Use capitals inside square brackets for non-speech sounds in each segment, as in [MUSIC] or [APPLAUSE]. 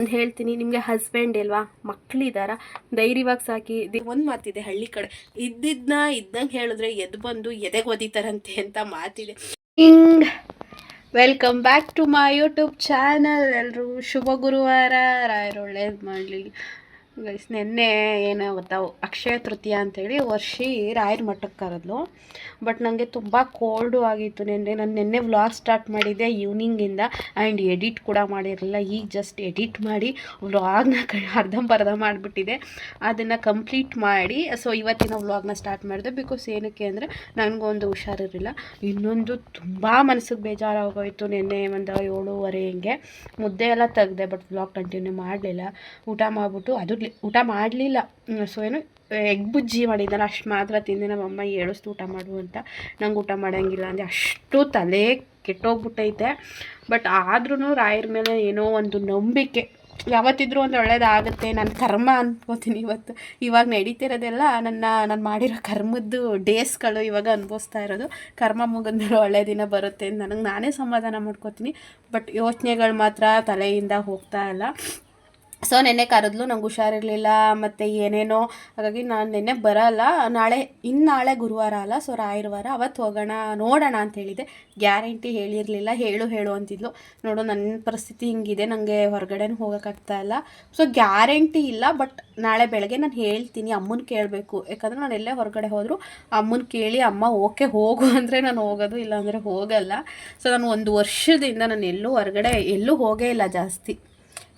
ನಾನು ಹೇಳ್ತೀನಿ ನಿಮಗೆ ಹಸ್ಬೆಂಡ್ ಇಲ್ವಾ? ಮಕ್ಕಳಿದಾರ ಧೈರ್ಯವಾಗಿ ಸಾಕಿ. ಒಂದು ಮಾತಿದೆ ಹಳ್ಳಿ ಕಡೆ. ಇದ್ದಿದ್ದನ್ನ ಇದ್ದಂಗೆ ಹೇಳಿದ್ರೆ ಎದ್ದು ಬಂದು ಎದೆಗೆ ಒದಿತಾರಂತೆ ಅಂತ ಮಾತಿದೆ. ಹಿಂಗ್. Welcome back to my YouTube channel ಎಲ್ಲರೂ ಶುಭ ಗುರುವಾರ. ರಾಯರು ಒಳ್ಳೇದು ಮಾಡಲಿ ಗೈಸ್, ನಿನ್ನೆ ಏನು ಗೊತ್ತಾ, ಅಕ್ಷಯ ತೃತೀಯ ಅಂತೇಳಿ ವರ್ಷಿ ರಾಯರ ಮಠಕ್ಕೆ ಕರೆದ್ಲು. ಬಟ್ ನನಗೆ ತುಂಬ ಕೋಲ್ಡು ಆಗಿತ್ತು ನಿನ್ನೆ. ನಾನು ನಿನ್ನೆ ವ್ಲಾಗ್ ಸ್ಟಾರ್ಟ್ ಮಾಡಿದ್ದೆ ಈವ್ನಿಂಗಿಂದ ಆ್ಯಂಡ್ ಎಡಿಟ್ ಕೂಡ ಮಾಡಿರಲಿಲ್ಲ. ಈಗ ಜಸ್ಟ್ ಎಡಿಟ್ ಮಾಡಿ ವ್ಲಾಗ್ನ ಕ ಅರ್ಧಂಬರ್ಧ ಮಾಡಿಬಿಟ್ಟಿದೆ. ಅದನ್ನು ಕಂಪ್ಲೀಟ್ ಮಾಡಿ ಸೊ ಇವತ್ತಿನ ವ್ಲಾಗ್ನ ಸ್ಟಾರ್ಟ್ ಮಾಡಿದೆ ಬಿಕಾಸ್ ಏನಕ್ಕೆ ಅಂದರೆ ನನಗೊಂದು ಹುಷಾರಿರಲಿಲ್ಲ. ಇನ್ನೊಂದು ತುಂಬ ಮನಸ್ಸಿಗೆ ಬೇಜಾರಾಗೋಯಿತು ನಿನ್ನೆ ಒಂದು ಏಳುವರೆ ಹಿಂಗೆ. ಮುದ್ದೆ ಎಲ್ಲ ತೆಗ್ದೆ ಬಟ್ ವ್ಲಾಗ್ ಕಂಟಿನ್ಯೂ ಮಾಡಲಿಲ್ಲ. ಊಟ ಮಾಡಿಬಿಟ್ಟು ಅದು ಊಟ ಮಾಡಲಿಲ್ಲ. ಸೊ ಏನು ಎಗ್ ಬುಜ್ಜಿ ಮಾಡಿದ್ದಾನೆ. ಅಷ್ಟು ಮಾತ್ರ ತಿಂದೆ ನಮ್ಮಮ್ಮ ಏಳಿಸ್ತು ಊಟ ಮಾಡು ಅಂತ. ನಂಗೆ ಊಟ ಮಾಡೋಂಗಿಲ್ಲ ಅಂದರೆ ಅಷ್ಟು ತಲೆ ಕೆಟ್ಟೋಗ್ಬಿಟ್ಟೈತೆ. ಬಟ್ ಆದ್ರೂ ರಾಯರ ಮೇಲೆ ಏನೋ ಒಂದು ನಂಬಿಕೆ. ಯಾವತ್ತಿದ್ರೂ ಒಂದು ಒಳ್ಳೇದಾಗುತ್ತೆ. ನನ್ನ ಕರ್ಮ ಅನ್ಕೋತೀನಿ ಇವತ್ತು. ಇವಾಗ ನಡೀತಿರೋದೆಲ್ಲ ನನ್ನ, ನಾನು ಮಾಡಿರೋ ಕರ್ಮದ್ದು ಡೇಸ್ಗಳು ಇವಾಗ ಅನುಭವಿಸ್ತಾ ಇರೋದು. ಕರ್ಮ ಮುಗಿದ್ಮೇಲೆ ಒಳ್ಳೆ ದಿನ ಬರುತ್ತೆ ನನಗೆ ನಾನೇ ಸಮಾಧಾನ ಮಾಡ್ಕೋತೀನಿ. ಬಟ್ ಯೋಚನೆಗಳು ಮಾತ್ರ ತಲೆಯಿಂದ ಹೋಗ್ತಾ ಇಲ್ಲ. ಸೊ ನೆನ್ನೆ ಕರೆದ್ಲು, ನಂಗೆ ಹುಷಾರಿರಲಿಲ್ಲ, ಮತ್ತು ಏನೇನೋ. ಹಾಗಾಗಿ ನಾನು ನೆನ್ನೆ ಬರಲ್ಲ. ನಾಳೆ ಇನ್ನು ನಾಳೆ ಗುರುವಾರ ಅಲ್ಲ, ಸೊ ರಾಯರವಾರ ಅವತ್ತು ಹೋಗೋಣ, ನೋಡೋಣ ಅಂತ ಹೇಳಿದೆ. ಗ್ಯಾರಂಟಿ ಹೇಳಿರಲಿಲ್ಲ, ಹೇಳು ಹೇಳು ಅಂತಿದ್ಲು. ನೋಡು ನನ್ನ ಪರಿಸ್ಥಿತಿ ಹಿಂಗಿದೆ ನನಗೆ ಹೊರಗಡೆನೂ ಹೋಗೋಕ್ಕಾಗ್ತಾ ಇಲ್ಲ. ಸೊ ಗ್ಯಾರಂಟಿ ಇಲ್ಲ, ಬಟ್ ನಾಳೆ ಬೆಳಗ್ಗೆ ನಾನು ಹೇಳ್ತೀನಿ, ಅಮ್ಮನ ಕೇಳಬೇಕು. ಯಾಕಂದರೆ ನಾನು ಎಲ್ಲೇ ಹೊರಗಡೆ ಹೋದರೂ, ಅಮ್ಮನ ಕೇಳಿ, ಅಮ್ಮ ಓಕೆ, ಹೋಗು ಅಂದರೆ ನಾನು ಹೋಗೋದು ಇಲ್ಲಾಂದರೆ ಹೋಗಲ್ಲ. ಸೊ ನಾನು ಒಂದು ವರ್ಷದಿಂದ ನಾನು ಎಲ್ಲೂ ಹೊರಗಡೆ, ಎಲ್ಲೂ ಹೋಗೇ ಇಲ್ಲ ಜಾಸ್ತಿ.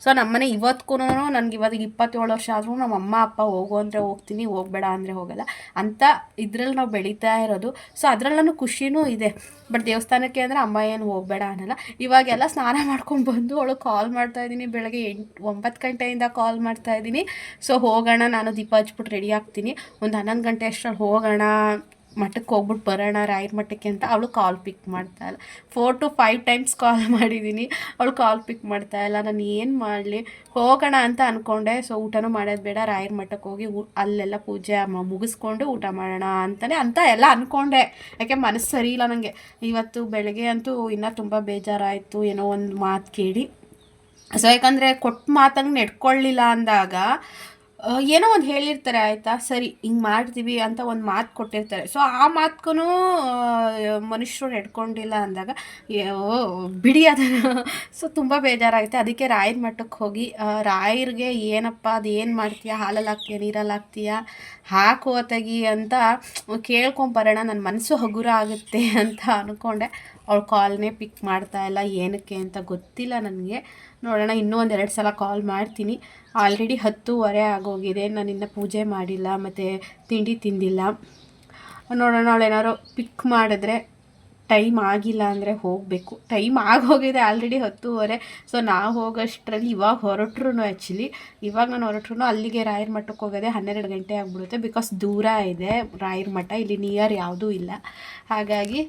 ಸೊ ನಮ್ಮನೆ ಇವತ್ತಿಗೂ ನನಗೆ ಇವಾಗ ಇಪ್ಪತ್ತೇಳು ವರ್ಷ ಆದರೂ ನಮ್ಮ ಅಮ್ಮ, ಅಪ್ಪ ಹೋಗು ಅಂದರೆ ಹೋಗ್ತೀನಿ, ಹೋಗಬೇಡ ಅಂದರೆ ಹೋಗಲ್ಲ ಅಂತ ಇದ್ರಲ್ಲಿ ನಾವು ಬೆಳೀತಾ ಇರೋದು. ಸೊ ಅದರಲ್ಲೂ ಖುಷಿನೂ ಇದೆ. ಬಟ್ ದೇವಸ್ಥಾನಕ್ಕೆ ಅಂದರೆ ಅಮ್ಮ ಏನು ಹೋಗಬೇಡ ಅನ್ನಲ್ಲ. ಇವಾಗೆಲ್ಲ ಸ್ನಾನ ಮಾಡ್ಕೊಂಡು ಬಂದು ಅವಳು ಕಾಲ್ ಮಾಡ್ತಾ ಇದ್ದೀನಿ. ಬೆಳಗ್ಗೆ ಎಂಟು, ಒಂಬತ್ತು ಗಂಟೆಯಿಂದ ಕಾಲ್ ಮಾಡ್ತಾ ಇದ್ದೀನಿ. ಸೊ ಹೋಗೋಣ, ನಾನು ದೀಪ ಹಚ್ಬಿಟ್ಟು ರೆಡಿ ಆಗ್ತೀನಿ. ಒಂದು ಹನ್ನೊಂದು ಗಂಟೆ ಅಷ್ಟರಲ್ಲಿ ಹೋಗೋಣ ಮಠಕ್ಕೆ ಹೋಗ್ಬಿಟ್ಟು ಬರೋಣ, ರಾಯರ ಮಠಕ್ಕೆ ಅಂತ ಅವಳು ಕಾಲ್ ಪಿಕ್ ಮಾಡ್ತಾ ಇಲ್ಲ. Four to five times call ಮಾಡಿದ್ದೀನಿ. ಅವಳು ಕಾಲ್ ಪಿಕ್ ಮಾಡ್ತಾ ಇಲ್ಲ. ನಾನು ಏನು ಮಾಡಲಿ? ಹೋಗೋಣ ಅಂತ ಅಂದ್ಕೊಂಡೆ ಸೊ ಊಟನೂ ಮಾಡೋದು ಬೇಡ. ರಾಯರ ಮಠಕ್ಕೆ ಹೋಗಿ ಅಲ್ಲೆಲ್ಲ ಪೂಜೆ ಮುಗಿಸ್ಕೊಂಡು ಊಟ ಮಾಡೋಣ ಅಂತಲೇ ಅಂತ ಎಲ್ಲ ಅಂದ್ಕೊಂಡೆ ಯಾಕೆ ಮನಸ್ಸು ಸರಿ ಇಲ್ಲ ನನಗೆ ಇವತ್ತು ಬೆಳಗ್ಗೆ ಅಂತೂ ಇನ್ನೂ ತುಂಬ ಬೇಜಾರಾಯಿತು. ಏನೋ ಒಂದು ಮಾತು ಕೇಳಿ. ಸೊ ಯಾಕಂದರೆ ಕೊಟ್ಟ ಮಾತಂಗೆ ನಡ್ಕೊಳ್ಳಿಲ್ಲ ಅಂದಾಗ ಏನೋ ಒಂದು ಹೇಳಿರ್ತಾರೆ, ಆಯಿತಾ? ಸರಿ, ಹಿಂಗೆ ಮಾಡ್ತೀವಿ ಅಂತ ಒಂದು ಮಾತು ಕೊಟ್ಟಿರ್ತಾರೆ. ಸೊ ಆ ಮಾತ್ಗೂ ಮನುಷ್ಯರು ನಡ್ಕೊಂಡಿಲ್ಲ ಅಂದಾಗ ಬಿಡಿ ಅದನ್ನು. ಸೊ ತುಂಬ ಬೇಜಾರಾಗುತ್ತೆ ಅದಕ್ಕೆ ರಾಯರ ಮಠಕ್ಕೆ ಹೋಗಿ ರಾಯರಿಗೆ ಏನಪ್ಪ, ಅದು ಏನು ಮಾಡ್ತೀಯಾ? ಹಾಲಲ್ಲಿ ಹಾಕ್ತೀಯಾ? ನೀರಲ್ಲಿ ಹಾಕ್ತೀಯಾ? ಹಾಕುವ ತೆಗಿ ಅಂತ ಕೇಳ್ಕೊಂಬರೋಣ ನನ್ನ ಮನಸ್ಸು ಹಗುರ ಆಗುತ್ತೆ ಅಂತ ಅಂದ್ಕೊಂಡೆ ಅವಳು ಕಾಲ್ನೇ ಪಿಕ್ ಮಾಡ್ತಾ ಇಲ್ಲ, ಏನಕ್ಕೆ ಅಂತ ಗೊತ್ತಿಲ್ಲ ನನಗೆ. ನೋಡೋಣ, ಇನ್ನೂ ಒಂದು ಎರಡು ಸಲ ಕಾಲ್ ಮಾಡ್ತೀನಿ. ಆಲ್ರೆಡಿ ಹತ್ತೂವರೆ ಆಗೋಗಿದೆ. ನಾನು ಇನ್ನೂ ಪೂಜೆ ಮಾಡಿಲ್ಲ, ಮತ್ತು ತಿಂಡಿ ತಿಂದಿಲ್ಲ. ನೋಡೋಣ ಅವಳು ಏನಾದ್ರು ಪಿಕ್ ಮಾಡಿದ್ರೆ ಟೈಮ್ ಆಗಿಲ್ಲ ಅಂದರೆ ಹೋಗಬೇಕು. ಟೈಮ್ ಆಗೋಗಿದೆ ಆಲ್ರೆಡಿ ಹತ್ತುವರೆ. ಸೊ ನಾವು ಹೋಗೋಷ್ಟರಲ್ಲಿ ಇವಾಗ ಹೊರಟ್ರು ಆ್ಯಕ್ಚುಲಿ ಇವಾಗ ನಾನು ಹೊರಟ್ರು ಅಲ್ಲಿಗೆ ರಾಯರ ಮಠಕ್ಕೆ ಹೋಗೋದೆ ಹನ್ನೆರಡು ಗಂಟೆ ಆಗಿಬಿಡುತ್ತೆ ಬಿಕಾಸ್ ದೂರ ಇದೆ ರಾಯರ ಮಠ. ಇಲ್ಲಿ ನಿಯರ್ ಯಾವುದೂ ಇಲ್ಲ. ಹಾಗಾಗಿ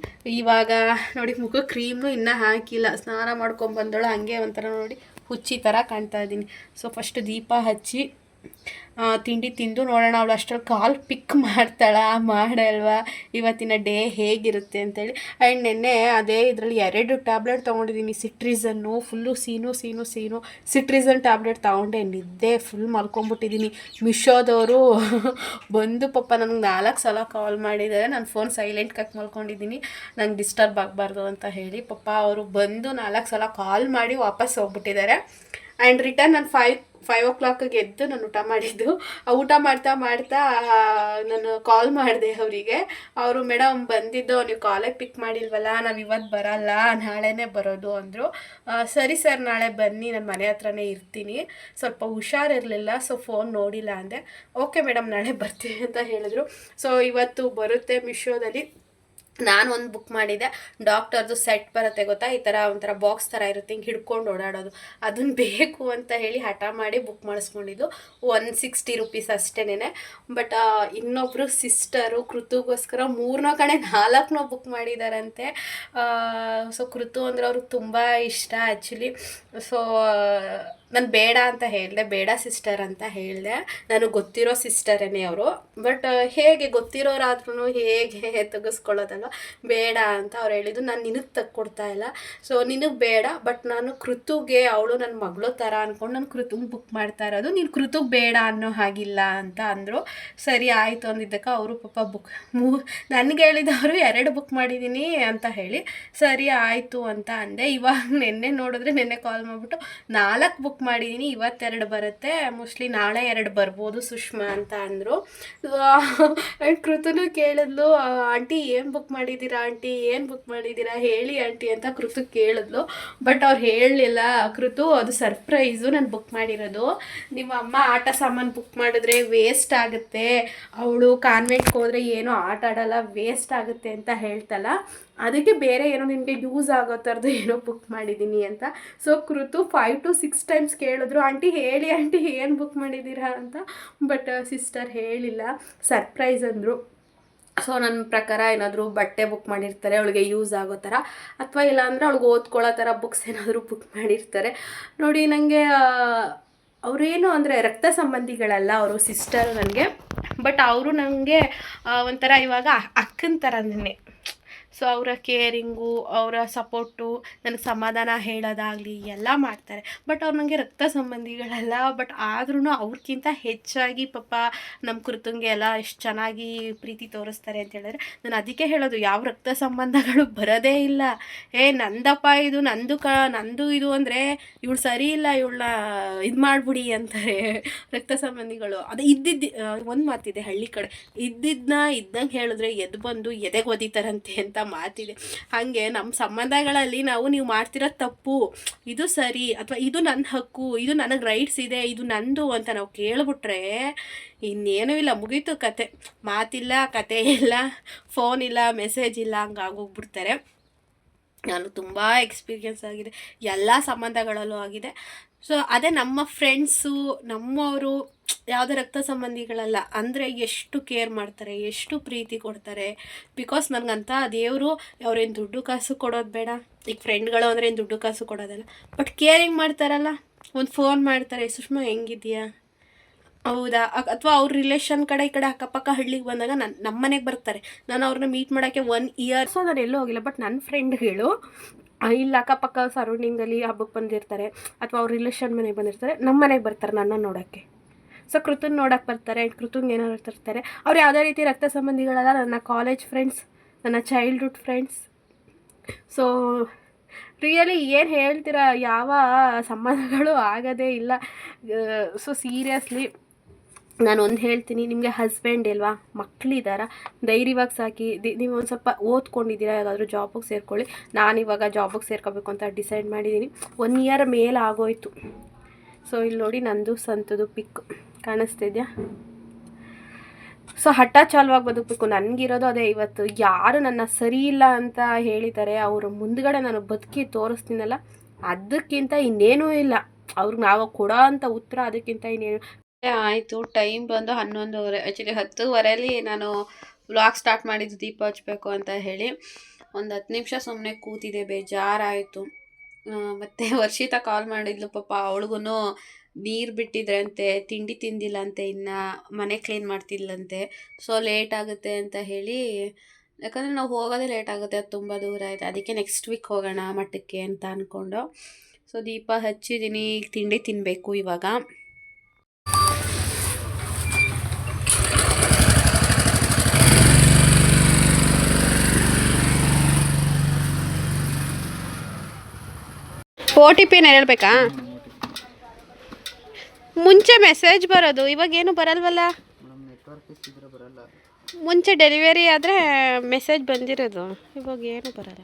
ಇವಾಗ ನೋಡಿ ಮುಖ ಕ್ರೀಮ್ನು ಇನ್ನೂ ಹಾಕಿಲ್ಲ. ಸ್ನಾನ ಮಾಡ್ಕೊಂಡು ಹಂಗೆ ಒಂಥರ ನೋಡಿ ಹುಚ್ಚಿ ಥರ ಕಾಣ್ತಾ ಇದ್ದೀನಿ. ಸೊ ಫಸ್ಟ್ ದೀಪ ಹಚ್ಚಿ ತಿಂಡಿ ತಿಂದು ನೋಡೋಣ. ಅವಳು ಅಷ್ಟರಲ್ಲಿ ಕಾಲ್ ಪಿಕ್ ಮಾಡ್ತಾಳ. ಮಾಡಲ್ವಾ? ಇವತ್ತಿನ ಡೇ ಹೇಗಿರುತ್ತೆ ಅಂತೇಳಿ. ಆ್ಯಂಡ್ ನೆನ್ನೆ ಅದೇ ಇದರಲ್ಲಿ ಎರಡು ಟ್ಯಾಬ್ಲೆಟ್ ತೊಗೊಂಡಿದ್ದೀನಿ. ಸಿಟ್ರಿಸನ್ನು. ಫುಲ್ಲು ಸೀನು ಸೀನು ಸೀನು. ಸಿಟ್ರಿಸನ್ ಟ್ಯಾಬ್ಲೆಟ್ ತೊಗೊಂಡೆ. ನಿದ್ದೆ ಫುಲ್ ಮಲ್ಕೊಂಬಿಟ್ಟಿದ್ದೀನಿ ಮಿಶೋದವರು ಬಂದು ಪಪ್ಪ ನನಗೆ ನಾಲ್ಕು ಸಲ ಕಾಲ್ ಮಾಡಿದ್ದಾರೆ. ನಾನು ಫೋನ್ ಸೈಲೆಂಟ್ ಕಟ್ ಮಲ್ಕೊಂಡಿದ್ದೀನಿ. ನಂಗೆ ಡಿಸ್ಟರ್ಬ್ ಆಗಬಾರ್ದು ಅಂತ ಹೇಳಿ ಪಪ್ಪ ಅವರು ಬಂದು ನಾಲ್ಕು ಸಲ ಕಾಲ್ ಮಾಡಿ ವಾಪಸ್ ಹೋಗ್ಬಿಟ್ಟಿದ್ದಾರೆ. ಆ್ಯಂಡ್ ರಿಟರ್ನ್ ನಾನು ಫೈವ್ ಫೈವ್ ಓ ಕ್ಲಾಕಿಗೆ ಎದ್ದು ನಾನು ಊಟ ಮಾಡಿದ್ದು. ಆ ಊಟ ಮಾಡ್ತಾ ಮಾಡ್ತಾ ನಾನು ಕಾಲ್ ಮಾಡಿದೆ ಅವರಿಗೆ. ಅವರು ಮೇಡಮ್ ಬಂದಿದ್ದು, ನೀವು ಕಾಲೇ ಪಿಕ್ ಮಾಡಿಲ್ವಲ್ಲ, ನಾವು ಇವತ್ತು ಬರಲ್ಲ, ನಾಳೆನೇ ಬರೋದು, ಅಂದರು. ಸರಿ ಸರ್, ನಾಳೆ ಬನ್ನಿ, ನಾನು ಮನೆ ಹತ್ರನೇ ಇರ್ತೀನಿ. ಸ್ವಲ್ಪ ಹುಷಾರಿರಲಿಲ್ಲ ಸೊ ಫೋನ್ ನೋಡಿಲ್ಲ ಅಂದೆ. ಓಕೆ ಮೇಡಮ್ ನಾಳೆ ಬರ್ತೀನಿ, ಅಂತ ಹೇಳಿದ್ರು. ಸೊ ಇವತ್ತು ಬರುತ್ತೆ ಮಿಶೋದಲ್ಲಿ ನಾನು ಒಂದು ಬುಕ್ ಮಾಡಿದ್ದೆ ಡಾಕ್ಟರ್ದು ಸೆಟ್ ಬರುತ್ತೆ ಗೊತ್ತಾ? ಈ ಥರ ಒಂಥರ ಬಾಕ್ಸ್ ಥರ ಇರುತ್ತೆ, ಹಿಂಗೆ ಹಿಡ್ಕೊಂಡು ಓಡಾಡೋದು. ಅದನ್ನು [LAUGHS] ಬೇಕು ಅಂತ ಹೇಳಿ ಹಠ ಮಾಡಿ ಬುಕ್ ಮಾಡಿಸ್ಕೊಂಡಿದ್ದು. ಒನ್ ಸಿಕ್ಸ್ಟಿ ರುಪೀಸ್ ಅಷ್ಟೇನೆ ಬಟ್ ಇನ್ನೊಬ್ಬರು ಸಿಸ್ಟರು ಕೃತುಗೋಸ್ಕರ ಮೂರನೋ ಕಡೆ ನಾಲ್ಕನೋ ಬುಕ್ ಮಾಡಿದಾರಂತೆ. ಸೊ ಕೃತು ಅಂದರೆ ಅವ್ರಿಗೆ ತುಂಬ ಇಷ್ಟ ಆ್ಯಕ್ಚುಲಿ ಸೊ ನಾನು ಬೇಡ ಅಂತ ಹೇಳಿದೆ, ಬೇಡ ಸಿಸ್ಟರ್ ಅಂತ ಹೇಳಿದೆ. ನನಗೆ ಗೊತ್ತಿರೋ ಸಿಸ್ಟರೇನೆ ಅವರು. ಬಟ್ ಹೇಗೆ ಗೊತ್ತಿರೋರಾದ್ರೂ ಹೇಗೆ [LAUGHS] ತೆಗೆಸ್ಕೊಳ್ಳೋದಲ್ವ? ಬೇಡ ಅಂತ ಅವ್ರು ಹೇಳಿದ್ದು ನಾನು ನಿನಗೆ ತಕ್ಕೊಡ್ತಾ ಇಲ್ಲ. ಸೊ ನಿನಗೆ ಬೇಡ ಬಟ್ ನಾನು ಕೃತುಗೆ ಅವಳು ನನ್ನ ಮಗಳು ಥರ ಅಂದ್ಕೊಂಡು ನಾನು ಕೃತುಗೆ ಬುಕ್ ಮಾಡ್ತಾ ಇರೋದು. ನೀನು ಕೃತುಗೆ ಬೇಡ ಅನ್ನೋ ಹಾಗಿಲ್ಲ ಅಂತ ಅಂದರು. ಸರಿ, ಆಯಿತು ಅಂದಿದ್ದಕ್ಕೆ ಅವರು ಪಾಪ ಬುಕ್ [LAUGHS] ಮೂ, ನನಗೆ ಹೇಳಿದವರು ಎರಡು ಬುಕ್ ಮಾಡಿದ್ದೀನಿ ಅಂತ ಹೇಳಿ, ಸರಿ, ಆಯಿತು ಅಂತ ಅಂದೆ. ಇವಾಗ ನಿನ್ನೆ ನೋಡಿದ್ರೆ ನಿನ್ನೆ ಕಾಲ್ ಮಾಡಿಬಿಟ್ಟು ನಾಲ್ಕು ಬುಕ್ ಮಾಡಿದ್ದೀನಿ ಇವತ್ತೆರಡು ಬರುತ್ತೆ. ಮೋಸ್ಟ್ಲಿ ನಾಳೆ ಎರಡು ಬರ್ಬೋದು ಸುಷ್ಮಾ ಅಂತ ಅಂದರು. ಕೃತನು ಕೇಳಿದ್ಲು ಆಂಟಿ, ಏನು ಬುಕ್ ಮಾಡಿದ್ದೀರಾ ಆಂಟಿ? ಏನು ಬುಕ್ ಮಾಡಿದ್ದೀರಾ ಹೇಳಿ ಆಂಟಿ ಅಂತ ಕೃತು ಕೇಳಿದ್ಲು. ಬಟ್ ಅವ್ರು ಹೇಳಲಿಲ್ಲ. ಕೃತು, ಅದು ಸರ್ಪ್ರೈಸು ನಾನು ಬುಕ್ ಮಾಡಿರೋದು. ನಿಮ್ಮ ಅಮ್ಮ ಆಟ ಸಾಮಾನು ಬುಕ್ ಮಾಡಿದ್ರೆ ವೇಸ್ಟ್ ಆಗುತ್ತೆ. ಅವಳು ಕಾನ್ವೆಂಟ್ಗೆ ಹೋದರೆ ಏನೂ ಆಟ ಆಡಲ್ಲ ವೇಸ್ಟ್ ಆಗುತ್ತೆ ಅಂತ ಹೇಳ್ತಲ್ಲ. ಅದಕ್ಕೆ ಬೇರೆ ಏನೋ ನಿಮಗೆ ಯೂಸ್ ಆಗೋ ಥರದ್ದು ಏನೋ ಬುಕ್ ಮಾಡಿದ್ದೀನಿ ಅಂತ. So Kritu five to six times ಕೇಳಿದ್ರು, ಆಂಟಿ ಹೇಳಿ, ಆಂಟಿ ಏನು ಬುಕ್ ಮಾಡಿದ್ದೀರಾ ಅಂತ? ಬಟ್ ಸಿಸ್ಟರ್ ಹೇಳಿಲ್ಲ. ಸರ್ಪ್ರೈಸ್ ಅಂದರು. ಸೊ ನನ್ನ ಪ್ರಕಾರ ಏನಾದರೂ ಬಟ್ಟೆ ಬುಕ್ ಮಾಡಿರ್ತಾರೆ, ಅವಳಿಗೆ ಯೂಸ್ ಆಗೋ ಥರ ಅಥವಾ ಇಲ್ಲಾಂದರೆ ಅವಳಿಗೆ ಓದ್ಕೊಳ್ಳೋ ಥರ ಬುಕ್ಸ್ ಏನಾದರೂ ಬುಕ್ ಮಾಡಿರ್ತಾರೆ. ನೋಡಿ ನನಗೆ ಅವರೇನು ಅಂದರೆ ರಕ್ತ ಸಂಬಂಧಿಗಳಲ್ಲ ಅವರು ಸಿಸ್ಟರ್ ನನಗೆ. ಬಟ್ ಅವರು ನನಗೆ ಒಂಥರ ಇವಾಗ ಅಕ್ಕನ ಥರನೇ ಸೊ ಅವರ ಕೇರಿಂಗು, ಅವರ ಸಪೋರ್ಟು ನನಗೆ ಸಮಾಧಾನ ಹೇಳೋದಾಗಲಿ ಎಲ್ಲ ಮಾಡ್ತಾರೆ. ಬಟ್ ಅವ್ರು ನನಗೆ ರಕ್ತ ಸಂಬಂಧಿಗಳಲ್ಲ, ಬಟ್ ಆದ್ರೂ ಅವ್ರಿಗಿಂತ ಹೆಚ್ಚಾಗಿ ಪಾಪ ನಮ್ಮ ಕುರ್ತಂಗೆ ಎಲ್ಲ ಎಷ್ಟು ಚೆನ್ನಾಗಿ ಪ್ರೀತಿ ತೋರಿಸ್ತಾರೆ ಅಂತ ಹೇಳಿದ್ರೆ, ನಾನು ಅದಕ್ಕೆ ಹೇಳೋದು ಯಾವ ರಕ್ತ ಸಂಬಂಧಗಳು ಬರೋದೇ ಇಲ್ಲ. ಏ, ನಂದಪ್ಪ ಇದು, ನಂದು ಕ, ನಂದು ಇದು ಅಂದರೆ ಇವಳು ಸರಿ ಇಲ್ಲ ಇವಳನ್ನ ಇದು ಮಾಡಿಬಿಡಿ ಅಂತಾರೆ ರಕ್ತ ಸಂಬಂಧಿಗಳು. ಅದು ಇದ್ದಿದ್ದು ಒಂದು ಮಾತಿದೆ ಹಳ್ಳಿ ಕಡೆ ಇದ್ದಿದ್ದನ್ನ ಇದ್ದಂಗೆ ಹೇಳಿದ್ರೆ ಎದ್ದು ಬಂದು ಎದೆಗೆ ಒದಿತಾರಂತೆ ಅಂತ ಮಾತಿದೆ. ಹಾಗೆ ನಮ್ಮ ಸಂಬಂಧಗಳಲ್ಲಿ ನಾವು ನೀವು ಮಾಡ್ತಿರೋ ತಪ್ಪು, ಇದು ಸರಿ ಅಥವಾ ಇದು ನನ್ನ ಹಕ್ಕು, ಇದು ನನಗೆ ರೈಟ್ಸ್ ಇದೆ, ಇದು ನಂದು ಅಂತ ನಾವು ಕೇಳಿಬಿಟ್ರೆ ಇನ್ನೇನೂ ಇಲ್ಲ, ಮುಗೀತು ಕತೆ. ಮಾತಿಲ್ಲ, ಕತೆ ಇಲ್ಲ ಫೋನ್ ಇಲ್ಲ ಮೆಸೇಜ್ ಇಲ್ಲ, ಹಂಗಾಗೋಗ್ಬಿಡ್ತಾರೆ. ನಾನು ತುಂಬ ಎಕ್ಸ್ಪೀರಿಯನ್ಸ್ ಆಗಿದೆ. ಎಲ್ಲ ಸಂಬಂಧಗಳಲ್ಲೂ ಆಗಿದೆ. ಸೊ ಅದೇ ನಮ್ಮ ಫ್ರೆಂಡ್ಸು ನಮ್ಮವರು, ಯಾವುದೇ ರಕ್ತ ಸಂಬಂಧಿಗಳಲ್ಲ, ಅಂದರೆ ಎಷ್ಟು ಕೇರ್ ಮಾಡ್ತಾರೆ, ಎಷ್ಟು ಪ್ರೀತಿ ಕೊಡ್ತಾರೆ. ಬಿಕಾಸ್ ನನಗಂತ ದೇವರು ಅವ್ರೇನು ದುಡ್ಡು ಕಾಸು ಕೊಡೋದು ಬೇಡ. ಈಗ ಫ್ರೆಂಡ್ಗಳು ಅಂದರೆ ಏನು ದುಡ್ಡು ಕಾಸು ಕೊಡೋದಲ್ಲ. ಬಟ್ ಕೇರಿಂಗ್ ಮಾಡ್ತಾರಲ್ಲ, ಒಂದು ಫೋನ್ ಮಾಡ್ತಾರೆ, ಸುಷ್ಮಾ ಹೆಂಗಿದೆಯಾ ಹೌದಾ? ಅಥವಾ ಅವ್ರ ರಿಲೇಷನ್ ಕಡೆ, ಈ ಕಡೆ ಅಕ್ಕಪಕ್ಕ ಹಳ್ಳಿಗೆ ಬಂದಾಗ ನನ್ನ ನಮ್ಮ ಮನೆಗೆ ಬರ್ತಾರೆ. ನಾನು ಅವ್ರನ್ನ ಮೀಟ್ ಮಾಡೋಕ್ಕೆ ಒನ್ ಇಯರ್ ಸೊ ನಾನು ಎಲ್ಲೂ ಹೋಗಿಲ್ಲ ಬಟ್ ನನ್ನ ಫ್ರೆಂಡ್ಗಳು ಇಲ್ಲಿ, ಅಕ್ಕಪಕ್ಕ ಸರೌಂಡಿಂಗಲ್ಲಿ ಹಬ್ಬಕ್ಕೆ ಬಂದಿರ್ತಾರೆ ಅಥವಾ ಅವ್ರ ರಿಲೇಷನ್ ಮನೆಗೆ ಬಂದಿರ್ತಾರೆ ನಮ್ಮ ಮನೆಗೆ ಬರ್ತಾರೆ ನನ್ನ ನೋಡೋಕ್ಕೆ. ಸೊ ಕೃತನ್ ನೋಡೋಕ್ಕೆ ಬರ್ತಾರೆ ಕೃತಂಗೆ ಏನಾದ್ರು ತರ್ತಾರೆ. ಅವ್ರು ಯಾವುದೇ ರೀತಿ ರಕ್ತ ಸಂಬಂಧಿಗಳಲ್ಲ, ನನ್ನ ಕಾಲೇಜ್ ಫ್ರೆಂಡ್ಸ್ ನನ್ನ ಚೈಲ್ಡ್ಹುಡ್ ಫ್ರೆಂಡ್ಸ್ ಸೊ ರಿಯಲಿ ಏನು ಹೇಳ್ತೀರಾ, ಯಾವ ಸಂಬಂಧಗಳು ಆಗೋದೇ ಇಲ್ಲ. ಸೊ ಸೀರಿಯಸ್ಲಿ ನಾನು ಒಂದು ಹೇಳ್ತೀನಿ, ನಿಮಗೆ ಹಸ್ಬೆಂಡ್ ಇಲ್ವಾ ಮಕ್ಕಳಿದ್ದಾರಾ ಧೈರ್ಯವಾಗಿ ಸಾಕಿ ನೀವು ಒಂದು ಸ್ವಲ್ಪ ಓದ್ಕೊಂಡಿದ್ದೀರಾ, ಯಾವುದಾದ್ರೂ ಜಾಬಿಗೆ ಸೇರ್ಕೊಳ್ಳಿ. ನಾನು ಇವಾಗ ಜಾಬಿಗೆ ಸೇರ್ಕೋಬೇಕು ಅಂತ ಡಿಸೈಡ್ ಮಾಡಿದ್ದೀನಿ ಒನ್ ಇಯರ್ ಮೇಲೆ ಆಗೋಯ್ತು. ಸೊ ಇಲ್ಲಿ ನೋಡಿ ನಂದು ಸಂತದು ಪಿಕ್ ಕಾಣಿಸ್ತಿದ್ಯಾ? ಸೊ ಹಠ ಚಾಲುವಾಗಿ ಬದುಕಬೇಕು ನನಗಿರೋದು ಅದೇ ಇವತ್ತು. ಯಾರು ನನ್ನ ಸರಿ ಇಲ್ಲ ಅಂತ ಹೇಳಿದ್ದಾರೆ ಅವರು ಮುಂದ್ಗಡೆ ನಾನು ಬದುಕಿ ತೋರಿಸ್ತೀನಲ್ಲ, ಅದಕ್ಕಿಂತ ಇನ್ನೇನೂ ಇಲ್ಲ. ಅವ್ರಿಗೆ ನಾವು ಕೊಡೋ ಅಂಥ ಉತ್ತರ, ಅದಕ್ಕಿಂತ ಇನ್ನೇನು ಆಯಿತು ಟೈಮ್ ಬಂದು ಹನ್ನೊಂದುವರೆ ಆ್ಯಕ್ಚುಲಿ ಹತ್ತುವರೆಯಲ್ಲಿ ನಾನು ವ್ಲಾಗ್ ಸ್ಟಾರ್ಟ್ ಮಾಡಿದ್ದು ದೀಪ ಹಚ್ಚಬೇಕು ಅಂತ ಹೇಳಿ. ಒಂದು ಹತ್ತು ನಿಮಿಷ ಸುಮ್ಮನೆ ಕೂತಿದೆ ಬೇಜಾರಾಯಿತು. ಮತ್ತು ವರ್ಷಿತಾ ಕಾಲ್ ಮಾಡಿದ್ಲು, ಪಾಪ ಅವಳಿಗೂ ನೀರು ಬಿಟ್ಟಿದ್ರಂತೆ, ತಿಂಡಿ ತಿಂದಿಲ್ಲ ಅಂತೆ ಇನ್ನು ಮನೆ ಕ್ಲೀನ್ ಮಾಡ್ತಿಲ್ಲಂತೆ. ಸೊ ಲೇಟ್ ಆಗುತ್ತೆ ಅಂತ ಹೇಳಿ, ಯಾಕಂದರೆ ನಾವು ಹೋಗೋದೇ ಲೇಟ್ ಆಗುತ್ತೆ, ಅದು ತುಂಬ ದೂರ ಆಯಿತು. ಅದಕ್ಕೆ ನೆಕ್ಸ್ಟ್ ವೀಕ್ ಹೋಗೋಣ ಮಠಕ್ಕೆ ಅಂತ ಅಂದ್ಕೊಂಡು ಸೊ ದೀಪ ಹಚ್ಚಿದ್ದೀನಿ, ತಿಂಡಿ ತಿನ್ನಬೇಕು ಇವಾಗ. ಓ ಟಿ ಪಿನ ಹೇಳ್ಬೇಕಾ? ಮುಂಚೆ ಮೆಸೇಜ್ ಬರೋದು, ಇವಾಗ ಏನು ಬರಲ್ವಲ್ಲ? ಮುಂಚೆ ಡೆಲಿವರಿ ಆದರೆ ಮೆಸೇಜ್ ಬಂದಿರೋದು, ಇವಾಗ ಏನು ಬರಲ್ಲ.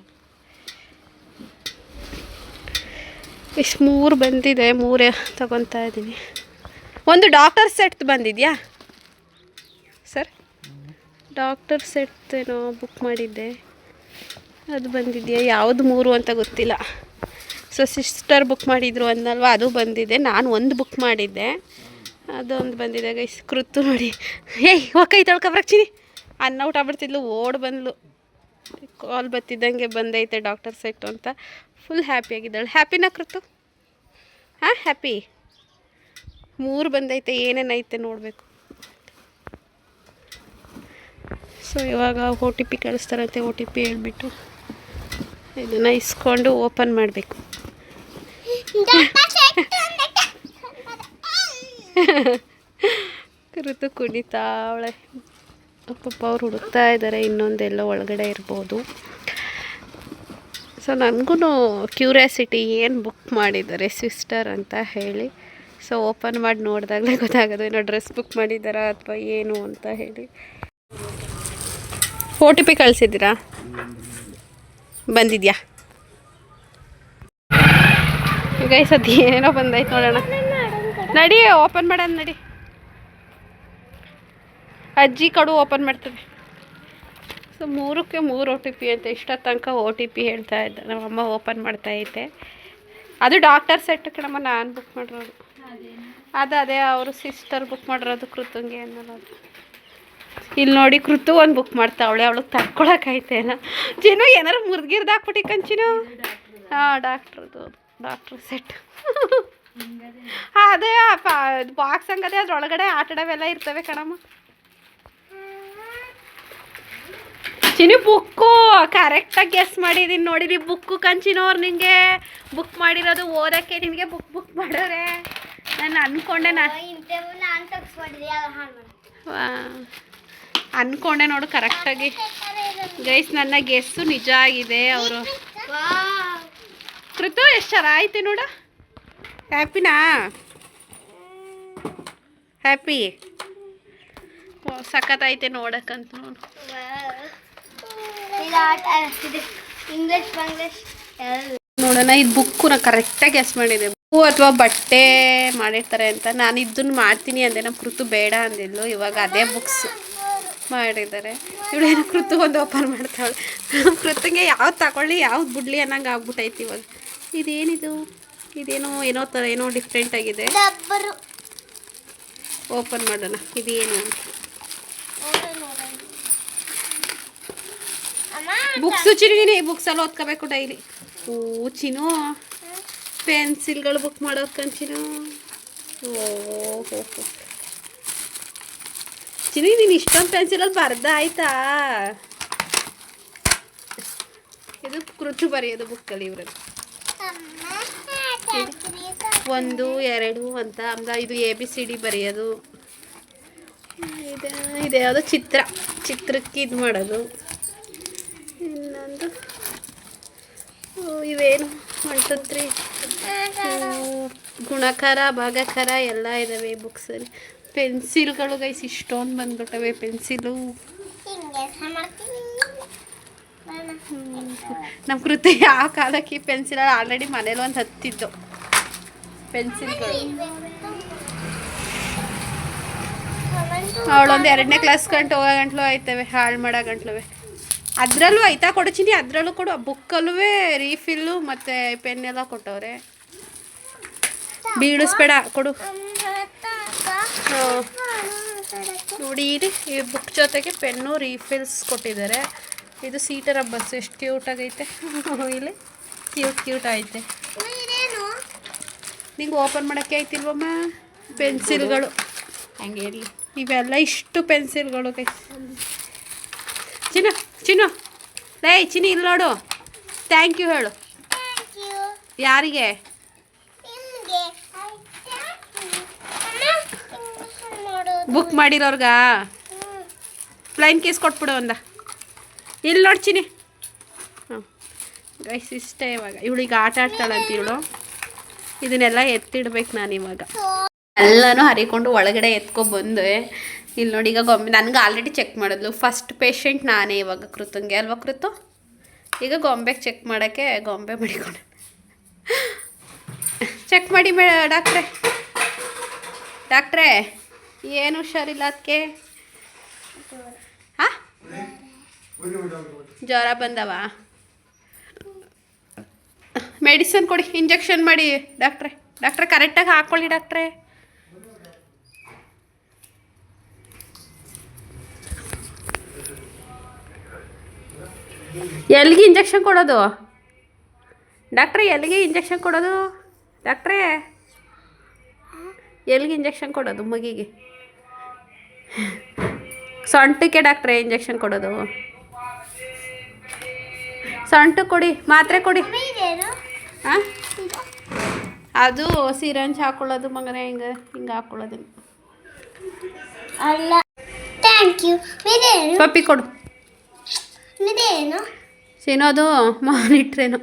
ಇಷ್ಟು ಮೂರು ಬಂದಿದೆ, ಮೂರೇ ತಗೊತಾ ಇದ್ದೀನಿ. ಒಂದು ಡಾಕ್ಟರ್ ಸೆಟ್ ಬಂದಿದೆಯಾ? ಸರ್ ಡಾಕ್ಟರ್ ಸೆಟ್ ಏನೋ ಬುಕ್ ಮಾಡಿದ್ದೆ. ಅದು ಬಂದಿದೆಯಾ? ಯಾವುದು ಮೂರು ಅಂತ ಗೊತ್ತಿಲ್ಲ. ಸೊ ಸಿಸ್ಟರ್ ಬುಕ್ ಮಾಡಿದ್ರು ಅಂದಲ್ವ? ಅದು ಬಂದಿದೆ. ನಾನು ಒಂದು ಬುಕ್ ಮಾಡಿದ್ದೆ. ಅದೊಂದು ಬಂದಿದೆ. ಗೈಸ್ ಕೃತು ನೋಡಿ. ಏಯ್ ಕೈ ತೊಳ್ಕೊಬ್ರಕ್ಚಿನಿ ಅನ್ನ ಊಟ ಬಿಡ್ತಿದ್ಲು ಓಡ್ ಬಂದ್ಲು. ಕಾಲ್ ಬತ್ತಿದ್ದಂಗೆ ಬಂದೈತೆ ಡಾಕ್ಟರ್ ಸೆಟ್ ಅಂತ. ಫುಲ್ ಹ್ಯಾಪಿಯಾಗಿದ್ದಾಳೆ ಹ್ಯಾಪಿನಾ ಕೃತು ಹಾಂ ಹ್ಯಾಪಿ ಮೂರು ಬಂದೈತೆ ಏನೇನೈತೆ ನೋಡಬೇಕು. ಸೊ ಇವಾಗ ಓ ಟಿ ಪಿ ಕಳಿಸ್ತಾರಂತೆ. ಓ ಟಿ ಪಿ ಹೇಳ್ಬಿಟ್ಟು. ಇದನ್ನು ಇಸ್ಕೊಂಡು ಓಪನ್ ಮಾಡಬೇಕು. [LAUGHS] ಋತು ಕುಣಿತಾ ಅವಳೆ. ಪಾಪ ಅವ್ರು ಹುಡುಕ್ತಾ ಇದ್ದಾರೆ, ಇನ್ನೊಂದೆಲ್ಲ ಒಳಗಡೆ ಇರ್ಬೋದು. ಸೊ ನನಗೂ ಕ್ಯೂರಿಯಾಸಿಟಿ ಏನು ಬುಕ್ ಮಾಡಿದ್ದಾರೆ ಸಿಸ್ಟರ್ ಅಂತ ಹೇಳಿ. ಸೊ ಓಪನ್ ಮಾಡಿ ನೋಡಿದಾಗಲೇ ಗೊತ್ತಾಗೋದು, ಏನೋ ಡ್ರೆಸ್ ಬುಕ್ ಮಾಡಿದ್ದಾರಾ ಅಥವಾ ಏನು ಅಂತ ಹೇಳಿ. ಓ ಟಿ ಪಿ ಕಳಿಸಿದ್ದೀರಾ? ಬಂದಿದ್ಯಾ? ಗೈಸ್ ಅದು ಏನೋ ಬಂದೈತೆ ನೋಡೋಣ. ನಡಿ ಓಪನ್ ಮಾಡೋಣ ನಡಿ. ಅಜ್ಜಿ ಕಡು ಓಪನ್ ಮಾಡ್ತದೆ ಸೊ ಮೂರಕ್ಕೆ ಮೂರು ಓ ಟಿ ಪಿ ಅಂತ ಇಷ್ಟ ತನಕ ಓ ಟಿ ಪಿ ಹೇಳ್ತಾ ಇದ್ದ. ನಮ್ಮಮ್ಮ ಓಪನ್ ಮಾಡ್ತಾ ಐತೆ ಅದು ಡಾಕ್ಟರ್ ಸೆಟ್ ಕಣಮ್ಮ ನಾನು ಬುಕ್ ಮಾಡಿರೋದು. ಅದು ಅದೇ ಅವರು ಸಿಸ್ಟರ್ ಬುಕ್ ಮಾಡಿರೋದು ಕೃತಂಗೆ ಅನ್ನೋದು. ಇಲ್ಲಿ ನೋಡಿ ಕೃತು ಒಂದು ಬುಕ್ ಮಾಡ್ತಾವಳೆ ಅವಳಿಗೆ ತಡ್ಕೊಳಕೈತೆನ ಜಿನು ಏನಾರು ಮುರಿಗಿರ್ದು ಹಾಕ್ಬಿಟ್ಟಿ ಕಂಚಿನು? ಹಾಂ ಡಾಕ್ಟ್ರದು ಡಾಕ್ಟ್ರ್ ಸೆಟ್. ಅದೇ ಬಾಕ್ಸ್ ಹಂಗದೆ ಅದ್ರೊಳಗಡೆ ಆಟಡವೆಲ್ಲ ಇರ್ತವೆ ಕಣಮ್ಮ. ಚಿನಿ ಬುಕ್ಕು ಕರೆಕ್ಟಾಗಿ ಗೆಸ್ ಮಾಡಿದೀನಿ ನೋಡಿರಿ ಬುಕ್ಕು ಕಂಚಿನವ್ರು ನಿಂಗೆ. ಬುಕ್ ಮಾಡಿರೋದು ಓದೋಕ್ಕೆ ನಿನಗೆ ಬುಕ್ ಬುಕ್ ಮಾಡೋರೆ. ನಾನು ಅನ್ಕೊಂಡೆ ನಾನು ಅಂದ್ಕೊಂಡೆ ನೋಡು ಕರೆಕ್ಟಾಗಿ ಗೈಸ್ ನನ್ನ ಗೆಸ್ಸು ನಿಜ ಆಗಿದೆ ಅವರು. ಕೃತು ಎಷ್ಟು ಚೆನ್ನಾಗೈತೆ ನೋಡ. ಹ್ಯಾಪಿನಾ? ಹ್ಯಾಪಿ? ಸಖತ್ತೈತೆ ನೋಡಕ್ಕಂತ ನೋಡು. ಇಂಗ್ಲಿಷ್ ಬಂಗ್ಲಿಷ್ ನೋಡೋಣ ಇದು ಬುಕ್ಕು ನಾ ಕರೆಕ್ಟಾಗಿ ಗೆಸ್ ಮಾಡಿದೆ. ಬುಕ್ಕು ಅಥವಾ ಬಟ್ಟೆ ಮಾಡಿರ್ತಾರೆ ಅಂತ. ನಾನು ಇದನ್ನು ಮಾಡ್ತೀನಿ ಅಂದೆ. ನಮ್ಮ ಕೃತು ಬೇಡ ಅಂದಿದ್ಲು. ಇವಾಗ ಅದೇ ಬುಕ್ಸ್ ಮಾಡಿದ್ದಾರೆ. ಇವಳು ಏನೋ ಕೃತು ಒಂದು ಓಪನ್ ಮಾಡ್ತಾಳೆ. ನಮ್ಮ ಕೃತಿಗೆ ಯಾವ್ದು ತಗೊಳ್ಳಿ ಯಾವ್ದು ಬಿಡ್ಲಿ ಅನ್ನಂಗೆ ಆಗ್ಬಿಟ್ಟೈತಿ ಇವಾಗ. ಇದೇನಿದು? ಇದೇನೋ ಏನೋ ಥರ ಏನೋ ಡಿಫ್ರೆಂಟ್ ಆಗಿದೆ. ಓಪನ್ ಮಾಡೋಣ. ಇದೇನು ಅಂತ. ಅಮ್ಮ ಬುಕ್ಸು ಎಲ್ಲ ಓದ್ಕೋಬೇಕು ಡೈಲಿ ಓ ಚಿನು ಪೆನ್ಸಿಲ್ಗಳು ಬುಕ್ ಮಾಡೋದು ಚಿನು ಓ ಹೋ ಹೋ. ಚಿನಿ ನೀನು ಇಷ್ಟೊಂದು ಪೆನ್ಸಿಲಲ್ಲಿ ಬರ್ದ ಆಯ್ತಾ? ಇದು ಕೃತು ಬರೆಯೋದು ಬುಕ್ಕಲ್ಲಿ ಇವ್ರದ್ದು. ಒಂದು, ಎರಡು ಅಂತ ಅಂದ. ಇದು ಎ ಬಿ ಸಿ ಡಿ ಬರೆಯೋದು. ಇದೆ ಚಿತ್ರ. ಚಿತ್ರಕ್ಕೆ ಇದು ಮಾಡೋದು. ಇನ್ನೊಂದು. ಇವೇನು? ಒನ್ ಗುಣಕರ, ಭಾಗಕರ ಎಲ್ಲ ಇದ್ದಾವೆ ಬುಕ್ಸಲ್ಲಿ. ಪೆನ್ಸಿಲ್ಗಳು ಗೈಸ್ ಇಷ್ಟೊಂದು ಬಂದ್ಬಿಟ್ಟವೆ, ಪೆನ್ಸಿಲು. ನಮ್ಮ ಕೃತಿ ಆ ಕಾಲಕ್ಕೆ ಪೆನ್ಸಿಲಲ್ಲಿ ಆಲ್ರೆಡಿ ಮನೇಲಿ ಒಂದು ಹತ್ತಿದ್ದು. ಪೆನ್ಸಿಲ್ಗಳು ಅವಳೊಂದು ಎರಡನೇ ಕ್ಲಾಸ್ ಗಂಟು, ಹೋಗೋ ಗಂಟ್ಲು ಆಯ್ತವೆ ಹಾಳು ಮಾಡೋ ಗಂಟ್ಲುವೆ. ಅದರಲ್ಲೂ ಆಯ್ತಾ ಕೊಡಚಿನಿ, ಅದರಲ್ಲೂ ಕೊಡು. ಬುಕ್ಕಲ್ಲೂ ರೀಫಿಲ್ಲು ಮತ್ತು ಪೆನ್ ಎಲ್ಲ ಕೊಟ್ಟವ್ರೆ. ಬೀಳಿಸ್ಬೇಡ, ಕೊಡು. ನೋಡಿ, ಈ ಬುಕ್ ಜೊತೆಗೆ ಪೆನ್ನು ರೀಫಿಲ್ಸ್ ಕೊಟ್ಟಿದ್ದಾರೆ. ಇದು ಸೀಟರ ಬಸ್ ಎಷ್ಟು ಕ್ಯೂಟ್ ಆಗೈತೆ. [LAUGHS] ಇಲ್ಲಿ ಕ್ಯೂಟ್ ಕ್ಯೂಟ್ ಆಯ್ತೆ ನಿಂಗೆ ಓಪನ್ ಮಾಡೋಕ್ಕೆ ಆಯ್ತಿಲ್ವಮ್ಮ? ಪೆನ್ಸಿಲ್ಗಳು ಹಂಗೆ ಇರಲಿ. ಇವೆಲ್ಲ ಇಷ್ಟು ಪೆನ್ಸಿಲ್ಗಳು ಕೈ. ಚಿನ್ನು ಚಿನ್ನು. ಲೈ ಚಿನ್ನಿ ಇಲ್ಲಿ ನೋಡು. ಥ್ಯಾಂಕ್ ಯು ಹೇಳು. ಯಾರಿಗೆ? ಬುಕ್ ಮಾಡಿರೋರ್ಗ? ಪ್ಲೈನ್ ಕೇಸ್ ಕೊಟ್ಬಿಡು ಒಂದ. ಇಲ್ಲಿ ನೋಡ್ತೀನಿ ಹಾಂ ಗೈಸ್ ಇಷ್ಟೇ ಇವಾಗ. ಇವಳಿಗೆ ಆಟ ಆಡ್ತಾಳಂತ ಇವಳು. ಇದನ್ನೆಲ್ಲ ಎತ್ತಿಡ್ಬೇಕು ನಾನು ಇವಾಗ. ಎಲ್ಲನೂ ಹರಿಕೊಂಡು ಒಳಗಡೆ ಎತ್ಕೊ ಬಂದೆ. ಇಲ್ಲಿ ನೋಡಿ ಈಗ ಗೊಂಬೆ ನನಗೆ ಆಲ್ರೆಡಿ ಚೆಕ್ ಮಾಡಿದ್ಲು. ಫಸ್ಟ್ ಪೇಷಂಟ್ ನಾನೇ ಇವಾಗ ಕೃತಂಗೆ ಅಲ್ವಾ ಕೃತು? ಈಗ ಗೊಂಬೆಗೆ ಚೆಕ್ ಮಾಡೋಕ್ಕೆ ಗೊಂಬೆ ಮಾಡಿಕೊಂಡು. ಚೆಕ್ ಮಾಡಿ ಮೇ ಡಾಕ್ಟ್ರೆ. ಡಾಕ್ಟ್ರೇ, ಏನು ಹುಷಾರಿಲ್ಲ ಅದಕ್ಕೆ ಹಾಂ? ಜ್ವರ ಬಂದವ? ಮೆಡಿಸನ್ ಕೊಡಿ, ಇಂಜೆಕ್ಷನ್ ಮಾಡಿ. ಡಾಕ್ಟ್ರೆ ಡಾಕ್ಟ್ರೆ, ಕರೆಕ್ಟಾಗಿ ಹಾಕ್ಕೊಳ್ಳಿ ಡಾಕ್ಟ್ರೆ. ಎಲ್ಲಿಗೆ ಇಂಜೆಕ್ಷನ್ ಕೊಡೋದು? ಡಾಕ್ಟ್ರೆ ಎಲ್ಲಿಗೆ ಇಂಜೆಕ್ಷನ್ ಕೊಡೋದು? ಡಾಕ್ಟ್ರೇ ಎಲ್ಲಿಗೆ ಇಂಜೆಕ್ಷನ್ ಕೊಡೋದು ಮಗಿಗೆ? ಸೊಂಟಕ್ಕೆ ಡಾಕ್ಟ್ರೆ ಇಂಜೆಕ್ಷನ್ ಕೊಡೋದು? ಸೊಂಟು ಕೊಡಿ ಮಾತ್ರೆ ಕೊಡಿ. ಹಾಂ ಅದು ಸಿರಂಜ್ ಹಾಕೊಳ್ಳೋದು ಮಗನೇ ಹಿಂಗೆ ಹಿಂಗೆ ಹಾಕೊಳ್ಳೋದು. ಅಲ್ಲ. ಥ್ಯಾಂಕ್ ಯು ಪಪ್ಪಿ ಕೊಡು. ಏನೋ ಸಿನೋದು ಮಾನಿಟ್ರೇನು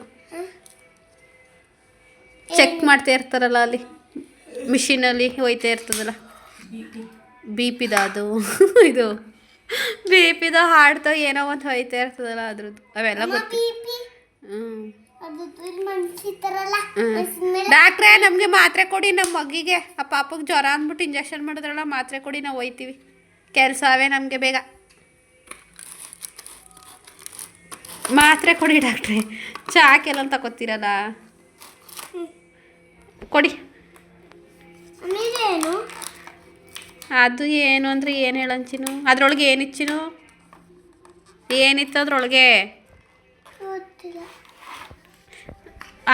ಚೆಕ್ ಮಾಡ್ತಾ ಇರ್ತಾರಲ್ಲ ಅಲ್ಲಿ. ಮಿಷಿನಲ್ಲಿ ಹೋಯ್ತಾ ಇರ್ತದಲ್ಲ. ಬಿ ಪಿದ ಅದು [LAUGHS] ಇದು. ಬಿ ಪಿದ ಹಾಡ್ತ ಏನೋ ಒಂದು ಹೋಯ್ತಾ ಇರ್ತದಲ್ಲ ಅದ್ರದ್ದು. ಅವೆಲ್ಲ ಗೊತ್ತು. ಡಾಕ್ಟ್ರೇ ನಮಗೆ ಮಾತ್ರೆ ಕೊಡಿ ನಮ್ಮ ಮಗಿಗೆ ಆ ಪಾಪಗೆ ಜ್ವರ ಅಂದ್ಬಿಟ್ಟು ಇಂಜೆಕ್ಷನ್ ಮಾಡಿದ್ರಲ್ಲ ಮಾತ್ರೆ ಕೊಡಿ ನಾವು ಒಯ್ತೀವಿ ಕೆಲಸ ಅವೇ ನಮಗೆ ಬೇಗ. ಮಾತ್ರೆ ಕೊಡಿ ಡಾಕ್ಟ್ರೆ. ಚಾ ಕೆಲವೊಂದು ತಗೋತೀರಲ್ಲ ಕೊಡಿ. ಅದು ಏನು ಅಂದರೆ ಏನು ಹೇಳಂಚಿನು? ಅದ್ರೊಳಗೆ ಏನಿಚ್ಚಿನು? ಏನಿತ್ತು ಅದ್ರೊಳಗೆ?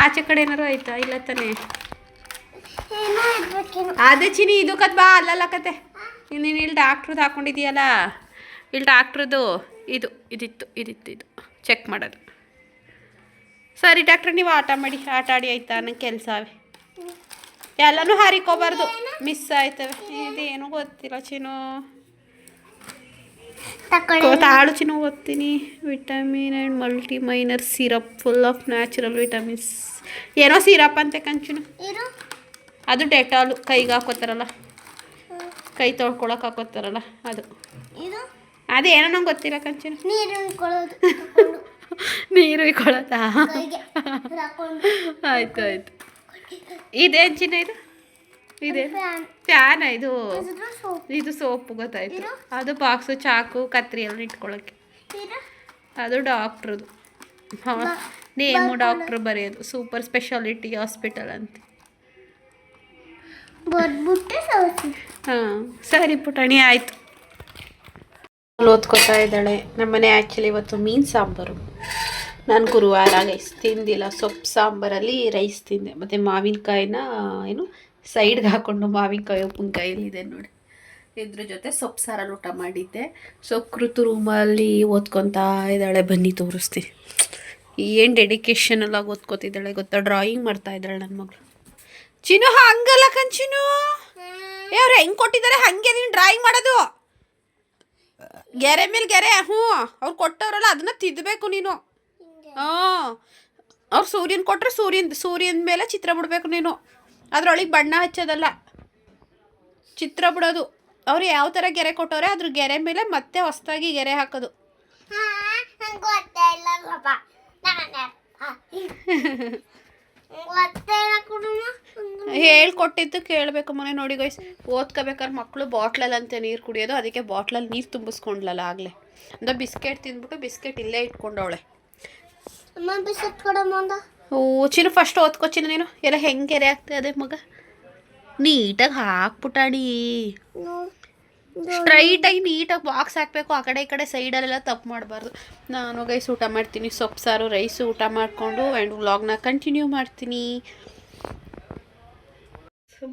ಆಚೆ ಕಡೆ ಏನಾರು ಆಯ್ತಾ? ಇಲ್ಲ ತಾನೆ? ಅದು ಚಿನಿ ಇದು ಕತ್ ಬಾ ಅಲ್ಲಲ್ಲ ಕತೆ. ನೀನು ಇಲ್ಲಿ ಡಾಕ್ಟ್ರದ್ದು ಹಾಕೊಂಡಿದೀಯಲ್ಲ ಇಲ್ಲಿ ಡಾಕ್ಟ್ರದ್ದು ಇದು ಇದಿತ್ತು ಇದಿತ್ತು ಇದು. ಚೆಕ್ ಮಾಡೋದು. ಸರಿ ಡಾಕ್ಟ್ರ್ ನೀವು ಆಟ ಮಾಡಿ ಆಟ ಆಡಿ ಆಯ್ತಾ? ನಂಗೆ ಕೆಲಸವೇ ಎಲ್ಲನೂ ಹಾರಿಕೋಬಾರ್ದು. ಮಿಸ್ ಆಯ್ತವೆ. ಇದೇನು ಗೊತ್ತಿಲ್ಲ ಚಿನ್ನು. ತಾಳು ಚಿನ್ನು ಓದ್ತೀನಿ. Vitamin and multi mineral syrup full of natural vitamins ಏನೋ ಸಿರಪ್ ಅಂತೆ ಕಂಚಿನು. ಅದು ಡೆಟಾಲು. ಕೈಗೆ ಹಾಕೋತಾರಲ್ಲ. ಕೈ ತೊಳ್ಕೊಳಕ್ಕೆ ಹಾಕೋತಾರಲ್ಲ ಅದು. ಅದೇನೋ ನಂಗೆ ಗೊತ್ತಿಲ್ಲ ಕಂಚಿನ. ನೀರು ಇಕ್ಕೊಳ್ಳೋದಾ [LAUGHS] ಆಯ್ತು ಆಯ್ತು. ಇದೇನು ಚಿನ್ನ ಇದು? ಇದೆ. ಫ್ಯಾನ್. ಇದು? ಇದು ಸೋಪು. ಗೊತ್ತಾಯ್ತು. ಅದು ಬಾಕ್ಸ್ ಚಾಕು ಕತ್ರಿ ಎಲ್ಲ ಇಟ್ಕೊಳ್ಳೋಕ್ಕೆ ಇರು ಅದು ಡಾಕ್ಟ್ರದು. ನೇಮು ಡಾಕ್ಟ್ರು ಬರೆಯೋದು. ಸೂಪರ್ ಸ್ಪೆಷಾಲಿಟಿ ಹಾಸ್ಪಿಟಲ್ ಅಂತ. ಹಾಂ ಸರಿ ಪುಟಾಣಿ ಆಯ್ತು. ಓದ್ಕೋತಾ ಇದ್ದಾಳೆ. ನಮ್ಮನೆ ಆ್ಯಕ್ಚುಲಿ ಇವತ್ತು ಮೀನ್ ಸಾಂಬಾರು. ನಾನು ಗುರುವಾರ ರೈಸ್ ತಿಂದಿಲ್ಲ. ಸೊಪ್ಪು ಸಾಂಬಾರಲ್ಲಿ ರೈಸ್ ತಿಂದೆ. ಮತ್ತು ಮಾವಿನಕಾಯಿನ, ಏನು, ಸೈಡ್ಗೆ ಹಾಕ್ಕೊಂಡು ಮಾವಿನಕಾಯಿ ಉಪ್ಪಿನಕಾಯಿ ಇದೆ ನೋಡಿ. ಇದ್ರ ಜೊತೆ ಸೊಪ್ಪು ಸಾರಲ್ಲಿ ಊಟ ಮಾಡಿದ್ದೆ. ಸೊಕ್ಕೃತು ರೂಮಲ್ಲಿ ಓದ್ಕೊತಾ ಇದ್ದಾಳೆ. ಬನ್ನಿ ತೋರಿಸ್ತೀನಿ. ಏನು ಡೆಡಿಕೇಶನ್ ಎಲ್ಲ ಓದ್ಕೋತಿದ್ದಾಳೆ ಗೊತ್ತಾ? ಡ್ರಾಯಿಂಗ್ ಮಾಡ್ತಾ ಇದ್ದಾಳೆ ನನ್ನ ಮಗಳು. ಚಿನ್ನು, ಹಂಗಲ್ಲ ಕಂಚಿನು ಏ, ಅವ್ರು, ಹೆಂಗೆ ಕೊಟ್ಟಿದ್ದಾರೆ? ಹಾಗೆ ನೀನು ಡ್ರಾಯಿಂಗ್ ಮಾಡೋದು. ಗೆರೆ ಮೇಲೆ ಗೆರೆ, ಹ್ಞೂ. ಅವ್ರು ಕೊಟ್ಟವ್ರಲ್ಲ, ಅದನ್ನ ತಿದ್ದಬೇಕು ನೀನು. ಹಾಂ. ಅವ್ರು ಸೂರ್ಯನ ಕೊಟ್ಟರೆ ಸೂರ್ಯನ ಸೂರ್ಯನ ಮೇಲೆ ಚಿತ್ರ ಬಿಡಬೇಕು ನೀನು. ಅದ್ರೊಳಗೆ ಬಣ್ಣ ಹಚ್ಚೋದಲ್ಲ. ಚಿತ್ರ ಬಿಡೋದು. ಅವ್ರು ಯಾವ ಥರ ಗೆರೆ ಕೊಟ್ಟವ್ರೆ ಅದ್ರ ಗೆರೆ ಮೇಲೆ ಮತ್ತೆ ಹೊಸದಾಗಿ ಗೆರೆ ಹಾಕೋದು. ಹೇಳ್ಕೊಟ್ಟಿದ್ದು ಕೇಳಬೇಕು ಮನೆ ನೋಡಿ ಗೈಸ್ ಓದ್ಕೋಬೇಕಾದ್ರೆ ಮಕ್ಕಳು ಬಾಟ್ಲಲ್ಲಂತೆ ನೀರು ಕುಡಿಯೋದು. ಅದಕ್ಕೆ ಬಾಟ್ಲಲ್ಲಿ ನೀರು ತುಂಬಿಸ್ಕೊಂಡ್ಲಲ್ಲ ಆಗಲೇ. ಅಂದ್ರೆ ಬಿಸ್ಕೆಟ್ ತಿಂದ್ಬಿಟ್ಟು ಬಿಸ್ಕೆಟ್ ಇಲ್ಲೇ ಇಟ್ಕೊಂಡವಳೆ ಅಮ್ಮ ಬಿಸಿಟ್ ಕೊಡಮ್ಮ ಅಂದ ಓ ಚಿನ್ನು ಫಸ್ಟ್ ಓದ್ಕೋ ಚಿನ್ನು ನೀನು. ಎಲ್ಲ ಹೆಂಗೆ ಎರೆ ಆಗ್ತದೆ ಅದೇ ಮಗ. ನೀಟಾಗಿ ಹಾಕ್ಬಿಟ್ಟಾಡಿ. ಸ್ಟ್ರೈಟಾಗಿ ನೀಟಾಗಿ ಬಾಕ್ಸ್ ಹಾಕಬೇಕು. ಆ ಕಡೆ ಈ ಕಡೆ ಸೈಡಲ್ಲೆಲ್ಲ ತಪ್ಪು ಮಾಡಬಾರ್ದು. ನಾನು ಗೈಸ್ ಊಟ ಮಾಡ್ತೀನಿ. ಸೊಪ್ಪು ಸಾರು ರೈಸು ಊಟ ಮಾಡಿಕೊಂಡು ಆ್ಯಂಡ್ ವ್ಲಾಗ್ನ ಕಂಟಿನ್ಯೂ ಮಾಡ್ತೀನಿ.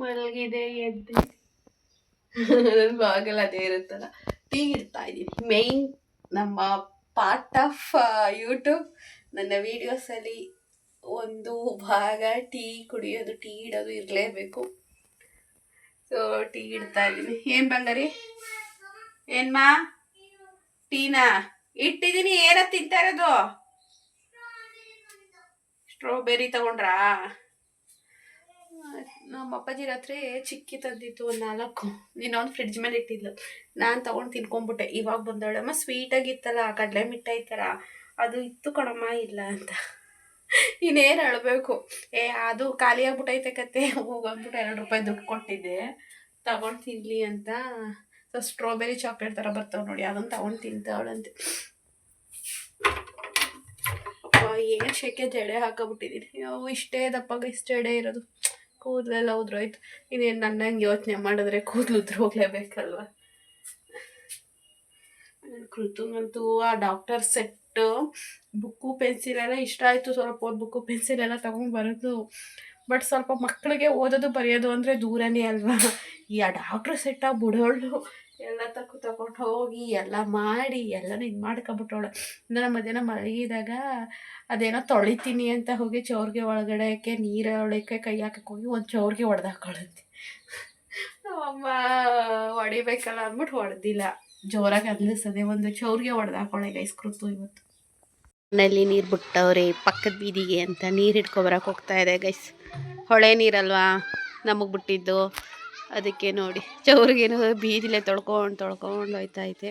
ಮಲಗಿದೆ ಎದ್ದು. ನನ್ನ ಬ್ಲಾಗಲ್ಲಿ ಅದೇ ಇರುತ್ತಲ್ಲ. ಟೀ ಇಡ್ತಾ ಇದ್ದೀನಿ ಮೇಯ್ನ್ ನಮ್ಮ ಪಾರ್ಟ್ ಆಫ್ ಯೂಟ್ಯೂಬ್ ನನ್ನ ವೀಡಿಯೋಸಲ್ಲಿ ಒಂದು ಭಾಗ ಟೀ ಕುಡಿಯೋದು, ಟೀ ಇಡೋದು ಇರಲೇಬೇಕು. ಸೊ ಟೀ ಇಡ್ತಾ ಇದ್ದೀನಿ. ಏನು ಬಂಗಾರಿ? ಏನ್ಮಾ ಟೀನಾ? ಇಟ್ಟಿದ್ದೀನಿ, ಏನ ತಿಂತಾ ಇರೋದು? ಸ್ಟ್ರಾಬೆರಿ ತಗೊಂಡ್ರಾ? ನಮ್ಮ ಅಪ್ಪಾಜಿ ರಾತ್ರಿ ಚಿಕ್ಕಿ ತಂದಿತ್ತು ಒಂದು ನಾಲ್ಕು. ಇನ್ನೊಂದು ಫ್ರಿಡ್ಜ್ ಮೇಲೆ ಇಟ್ಟಿದ್ಲು. ನಾನು ತಗೊಂಡು ತಿನ್ಕೊಂಡ್ಬಿಟ್ಟೆ ಇವಾಗ ಬಂದವಳಮ್ಮ ಸ್ವೀಟಾಗಿತ್ತಲ್ಲ ಕಡಲೆ ಮಿಠಾಯಿ ಥರ ಅದು ಇತ್ತು ಕಣಮ್ಮ, ಇಲ್ಲ ಅಂತ. ಇನ್ನೇನು ಅಳಬೇಕು ಏ, ಅದು ಖಾಲಿ ಆಗ್ಬಿಟ್ಟೈತೆ ಕತೆ. ಹೋಗಂದ್ಬಿಟ್ಟು ಎರಡು ರೂಪಾಯಿ ದುಡ್ಡು ಕೊಟ್ಟಿದ್ದೆ. ತಗೊಂಡು ತಿನ್ಲಿ ಅಂತ. ಸ್ಟ್ರಾಬೆರಿ ಚಾಕ್ಲೇಟ್ ಥರ ಬರ್ತಾವೆ ನೋಡಿ ಅದನ್ನು ತಗೊಂಡು ತಿಂತಾವಳಂತೆ ಏನು ಶೆಕೆ ಜಡೆ ಹಾಕೋಬಿಟ್ಟಿದ್ದೀನಿ ಅವು ಇಷ್ಟೇ ದಪ್ಪಾಗ ಇಷ್ಟು ಜಡೆ ಇರೋದು. ಕೂದಲೆಲ್ಲ ಉದ್ರೋಯ್ತು. ಇನ್ನೇನು ನನ್ನಂಗೆ ಯೋಚನೆ ಮಾಡಿದ್ರೆ ಕೂದಲು ಉದ್ರೋಗ್ಲೇಬೇಕಲ್ವ? ಕೃತಂಗಂತೂ ಆ ಡಾಕ್ಟರ್ ಸೆಟ್ ಬುಕ್ಕು, ಪೆನ್ಸಿಲ್ ಎಲ್ಲ ಇಷ್ಟ ಆಯಿತು. ಸ್ವಲ್ಪ ಓದ್ ಬುಕ್ಕು, ಪೆನ್ಸಿಲ್ ಎಲ್ಲ ತಗೊಂಡು ಬರೋದು. ಬಟ್ ಸ್ವಲ್ಪ ಮಕ್ಕಳಿಗೆ ಓದೋದು, ಬರೆಯೋದು ಅಂದರೆ ದೂರನೇ ಅಲ್ವಾ? ಈ ಆ ಡಾಕ್ಟ್ರ್ ಸೆಟ್ಟ ಬಿಡೋಳು. ಎಲ್ಲ ತಕ್ಕ ತಗೊಂಡು ಹೋಗಿ, ಎಲ್ಲ ಮಾಡಿ, ಎಲ್ಲನೂ ಇದು ಮಾಡ್ಕೊಬಿಟ್ಟವಳು ಅಂದರೆ ಮಧ್ಯಾಹ್ನ ಮಲಗಿದಾಗ ಅದೇನೋ ತೊಳಿತೀನಿ ಅಂತ ಹೋಗಿ ಚೌರ್ಗೆ ಒಳಗಡೆಕ್ಕೆ ನೀರು ಒಳಕ್ಕೆ ಕೈ ಹಾಕಕ್ಕೆ ಹೋಗಿ ಒಂದು ಚೌರ್ಗೆ ಹೊಡೆದಾಕೊಳ್ಳುತ್ತೆ ಅಮ್ಮ, ಹೊಡಿಬೇಕಲ್ಲ ಅಂದ್ಬಿಟ್ಟು ಹೊಡೆದಿಲ್ಲ. ಜೋರಾಗಿ ಅನ್ನಿಸ್ತದೆ ಒಂದು ಚೌರ್ಗೆ ಹೊಡೆದಾಕೊಳ್ಳೆ ಗೈಸ್ಕೃತು ಇವತ್ತು. ಮನೆಯಲ್ಲಿ ನೀರು ಬಿಟ್ಟವ್ರೆ, ಪಕ್ಕದ ಬೀದಿಗೆ ಅಂತ ನೀರು ಹಿಡ್ಕೊಬರಕ್ಕೆ ಹೋಗ್ತಾ ಇದೆ ಗೈಸ್ ಹೊಳೆ ನೀರಲ್ವಾ? ನಮಗೆ ಬಿಟ್ಟಿದ್ದು. ಅದಕ್ಕೆ ನೋಡಿ, ಚೌರಿಗೇನು ಬೀದಿಲೇ ತೊಳ್ಕೊಂಡು ತೊಳ್ಕೊಂಡು ಹೋಯ್ತಾ ಐತೆ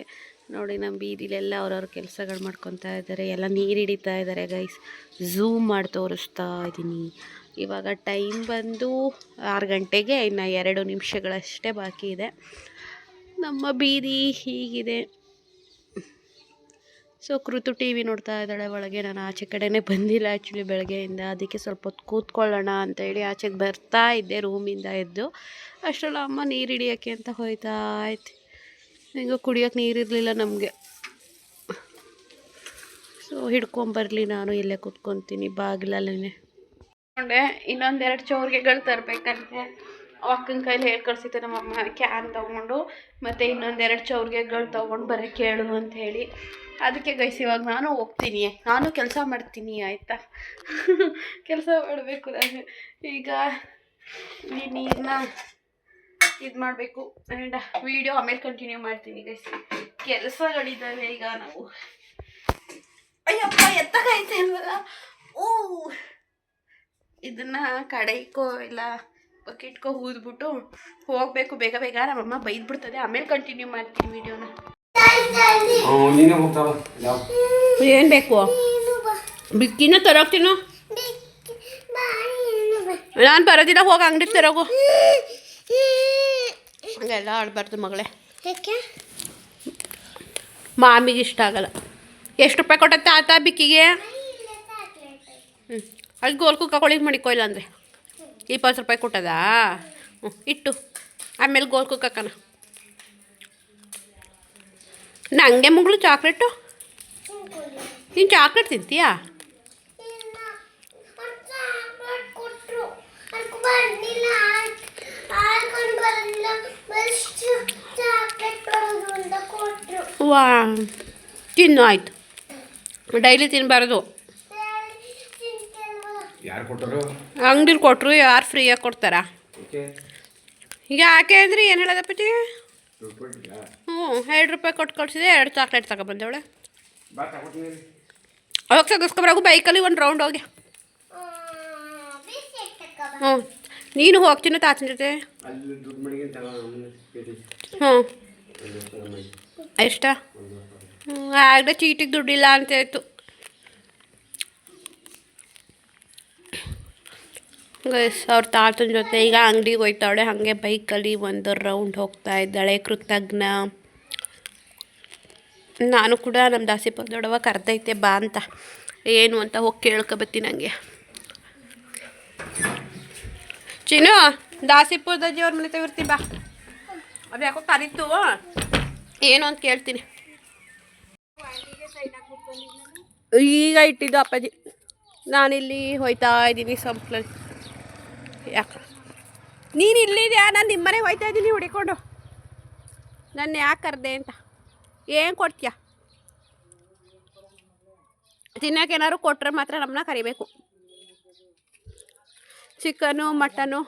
ನೋಡಿ ನಮ್ಮ ಬೀದಿಲೆಲ್ಲ ಅವ್ರವ್ರ ಕೆಲಸಗಳು ಮಾಡ್ಕೊತಾ ಇದ್ದಾರೆ ಎಲ್ಲ ನೀರು ಹಿಡಿತಾ ಇದ್ದಾರೆ ಗೈಸ್ ಝೂಮ್ ಮಾಡಿ ತೋರಿಸ್ತಾ ಇದ್ದೀನಿ ಇವಾಗ ಟೈಮ್ ಬಂದು ಆರು ಗಂಟೆಗೆ ಇನ್ನು ಎರಡು ನಿಮಿಷಗಳಷ್ಟೇ ಬಾಕಿ ಇದೆ. ನಮ್ಮ ಬೀದಿ ಹೀಗಿದೆ. ಸೊ ಕೃತು ಟಿ ವಿ ನೋಡ್ತಾ ಇದ್ದಾಳೆ. ಒಳಗೆ ನಾನು ಆಚೆ ಕಡೆನೇ ಬಂದಿಲ್ಲ ಆ್ಯಕ್ಚುಲಿ ಬೆಳಗ್ಗೆಯಿಂದ. ಅದಕ್ಕೆ ಸ್ವಲ್ಪ ಹೊತ್ತು ಕೂತ್ಕೊಳ್ಳೋಣ ಅಂತೇಳಿ ಆಚೆಗೆ ಬರ್ತಾ ಇದ್ದೆ ರೂಮಿಂದ ಎದ್ದು. ಅಷ್ಟರಲ್ಲ ಅಮ್ಮ ನೀರು ಹಿಡಿಯೋಕ್ಕೆ ಅಂತ ಹೋಯ್ತಾ ಆಯ್ತು ಹೆಂಗೋ ಕುಡಿಯೋಕೆ ನೀರಿರಲಿಲ್ಲ ನಮಗೆ. ಸೊ ಹಿಡ್ಕೊಂಬರಲಿ ನಾನು. ಇಲ್ಲೇ ಕೂತ್ಕೊತೀನಿ ಬಾಗಿಲಲ್ಲೇ ಇನ್ನೊಂದೆರಡು ಚೌರಿಗೆಗಳು ತರಬೇಕಂತೆ. ಅಕ್ಕನ ಕೈಲಿ ಹೇಳಿ ನಮ್ಮ ಅಮ್ಮ ಕ್ಯಾನ್ ತೊಗೊಂಡು ಮತ್ತು ಇನ್ನೊಂದೆರಡು ಚೌರ್ಗೆಗಳು ತೊಗೊಂಡು ಬರೋಕ್ಕೆ ಕೇಳು ಅಂತ ಹೇಳಿ. ಅದಕ್ಕೆ ಗೈಸ್ ಇವಾಗ ನಾನು ಹೋಗ್ತೀನಿ. ನಾನು ಕೆಲಸ ಮಾಡ್ತೀನಿ, ಆಯಿತಾ? [LAUGHS] ಕೆಲಸ ಮಾಡಬೇಕು ನಾನು. ಈಗ ನೀನು ನೀರನ್ನ ಇದು ಮಾಡಬೇಕು. ಆ್ಯಂಡ್ ವೀಡಿಯೋ ಆಮೇಲೆ ಕಂಟಿನ್ಯೂ ಮಾಡ್ತೀನಿ ಗೈಸ್. ಕೆಲಸಗಳಿದ್ದಾವೆ ಈಗ ನಾವು. ಅಯ್ಯಪ್ಪ ಎತ್ತಾಗೈತೆ ಅಲ್ವಲ್ಲ? ಓ ಇದನ್ನ ಕಡೆಗೋ ಇಲ್ಲ ಬಕೆಟ್ಕೋ ಊದ್ಬಿಟ್ಟು ಹೋಗಬೇಕು. ಬೇಗ ಬೇಗ ನಮ್ಮಮ್ಮ ಬೈದ್ಬಿಡ್ತದೆ. ಆಮೇಲೆ ಕಂಟಿನ್ಯೂ ಮಾಡ್ತೀನಿ ವಿಡಿಯೋನ. ಏನು ಬೇಕು? ಬಿಕ್ಕಿನ ತರೋಗ್ತೀನು ನಾನು ಬರೋದಿಲ್ಲ ಹೋಗಿ ಅಂಗಡಿ ತರೋಗು. ಹಂಗೆಲ್ಲ ಆಡಬಾರ್ದು ಮಗಳೇ. ಮಾಮಿಗೆ ಇಷ್ಟ ಆಗಲ್ಲ. ಎಷ್ಟು ರೂಪಾಯಿ ಕೊಟ್ಟ ತಾತ ಬಿಕ್ಕಿಗೆ? ಹ್ಞೂ ಅಲ್ಲಿ ಗೋಲ್ಕು ಕಕೊಳಿಗೆ ಮಾಡಿಕೊಯ್ಲ ಅಂದರೆ ಇಪ್ಪತ್ತು ರೂಪಾಯಿ ಕೊಟ್ಟದಾ? ಇಟ್ಟು. ಆಮೇಲೆ ಗೋಲ್ ಕಕ್ಕನ ನಂಗೆ ಮಗಳು ಚಾಕ್ಲೇಟು ನೀನು ಚಾಕ್ಲೇಟ್ ತಿಂತೀಯಾ? ವಾ ತಿನ್ನು, ಆಯಿತು. ಡೈಲಿ ತಿನ್ನಬಾರ್ದು ಯಾರು ಕೊಟ್ಟರು? ಅಂಗಡಿಲಿ ಕೊಟ್ಟರು ಯಾರು ಫ್ರೀಯಾಗಿ ಕೊಡ್ತಾರ? ಈಗ ಯಾಕೆ ಅಂದ್ರೆ ಏನು ಹೇಳೋದಪ್ಪಿ ಪಿಟಿ ಕೊಟ್ಟಿಲ್ಲ ಹ್ಞೂ ಎರಡು ರೂಪಾಯಿ ಕೊಟ್ಟು ಕಳಿಸಿದೆ ಎರಡು ಚಾಕ್ಲೇಟ್ ತಗೊಬಂದವಳೆ ಅವಾಗ ಸಗಸ್ಕೊಬರಾಗು ಬೈಕಲ್ಲಿ ಒಂದು ರೌಂಡ್ ಹೋಗಿ. ಹ್ಞೂ ನೀನು ಹೋಗ್ತೀನ ತಾತನ ಜೊತೆ? ಹ್ಞೂ. ಎಷ್ಟ ಹ್ಞೂ ಆಗಲೇ ಚೀಟಿಗೆ ದುಡ್ಡಿಲ್ಲ ಅಂತ ಹೇಳ್ತು. ಅವ್ರ ತಾತನ ಜೊತೆ ಈಗ ಅಂಗಡಿಗೆ ಹೋಯ್ತಾವಳೆ. ಹಾಗೆ ಬೈಕಲ್ಲಿ ಒಂದು ರೌಂಡ್ ಹೋಗ್ತಾ ಇದ್ದಾಳೆ. ಕೃತಜ್ಞ. ನಾನು ಕೂಡ ನಮ್ಮ ದಾಸಿಪ ದೊಡ್ಡವ ಕರೆದೈತೆ, ಬಾ ಅಂತ. ಏನು ಅಂತ ಹೋಗಿ ಕೇಳ್ಕೊಬತ್ತೀನಿ ನನಗೆ ಚಿನ್ನು ದಾಸಿಪುರದ ಅವ್ರ ಮನೆ ತಗಿರ್ತೀನಿ ಬಾ. ಅದು ಯಾಕೋ ಕರೀತು. ಏನು ಅಂತ ಕೇಳ್ತೀನಿ. ಈಗ ಇಟ್ಟಿದ್ದು ಅಪ್ಪಾಜಿ. ನಾನಿಲ್ಲಿ ಹೋಯ್ತಾ ಇದ್ದೀನಿ ಸಂಪ್ಲಲ್ಲಿ ಯಾಕೆ? ನೀನು ಇಲ್ಲಿದೆಯಾ ನಾನು ನಿಮ್ಮ ಮನೆಗೆ ಹೋಯ್ತಾ ಇದ್ದೀನಿ ಹುಡಿಕೊಂಡು. ನನ್ನ ಯಾಕೆ ಕರೆದೆ ಅಂತ? ಏನು ಕೊಡ್ತೀಯ? ತಿನ್ನೋಕೆ ಏನಾದ್ರು ಕೊಟ್ಟರೆ ಮಾತ್ರ ನಮ್ಮನ್ನ ಕರಿಬೇಕು. Chicken, mutton.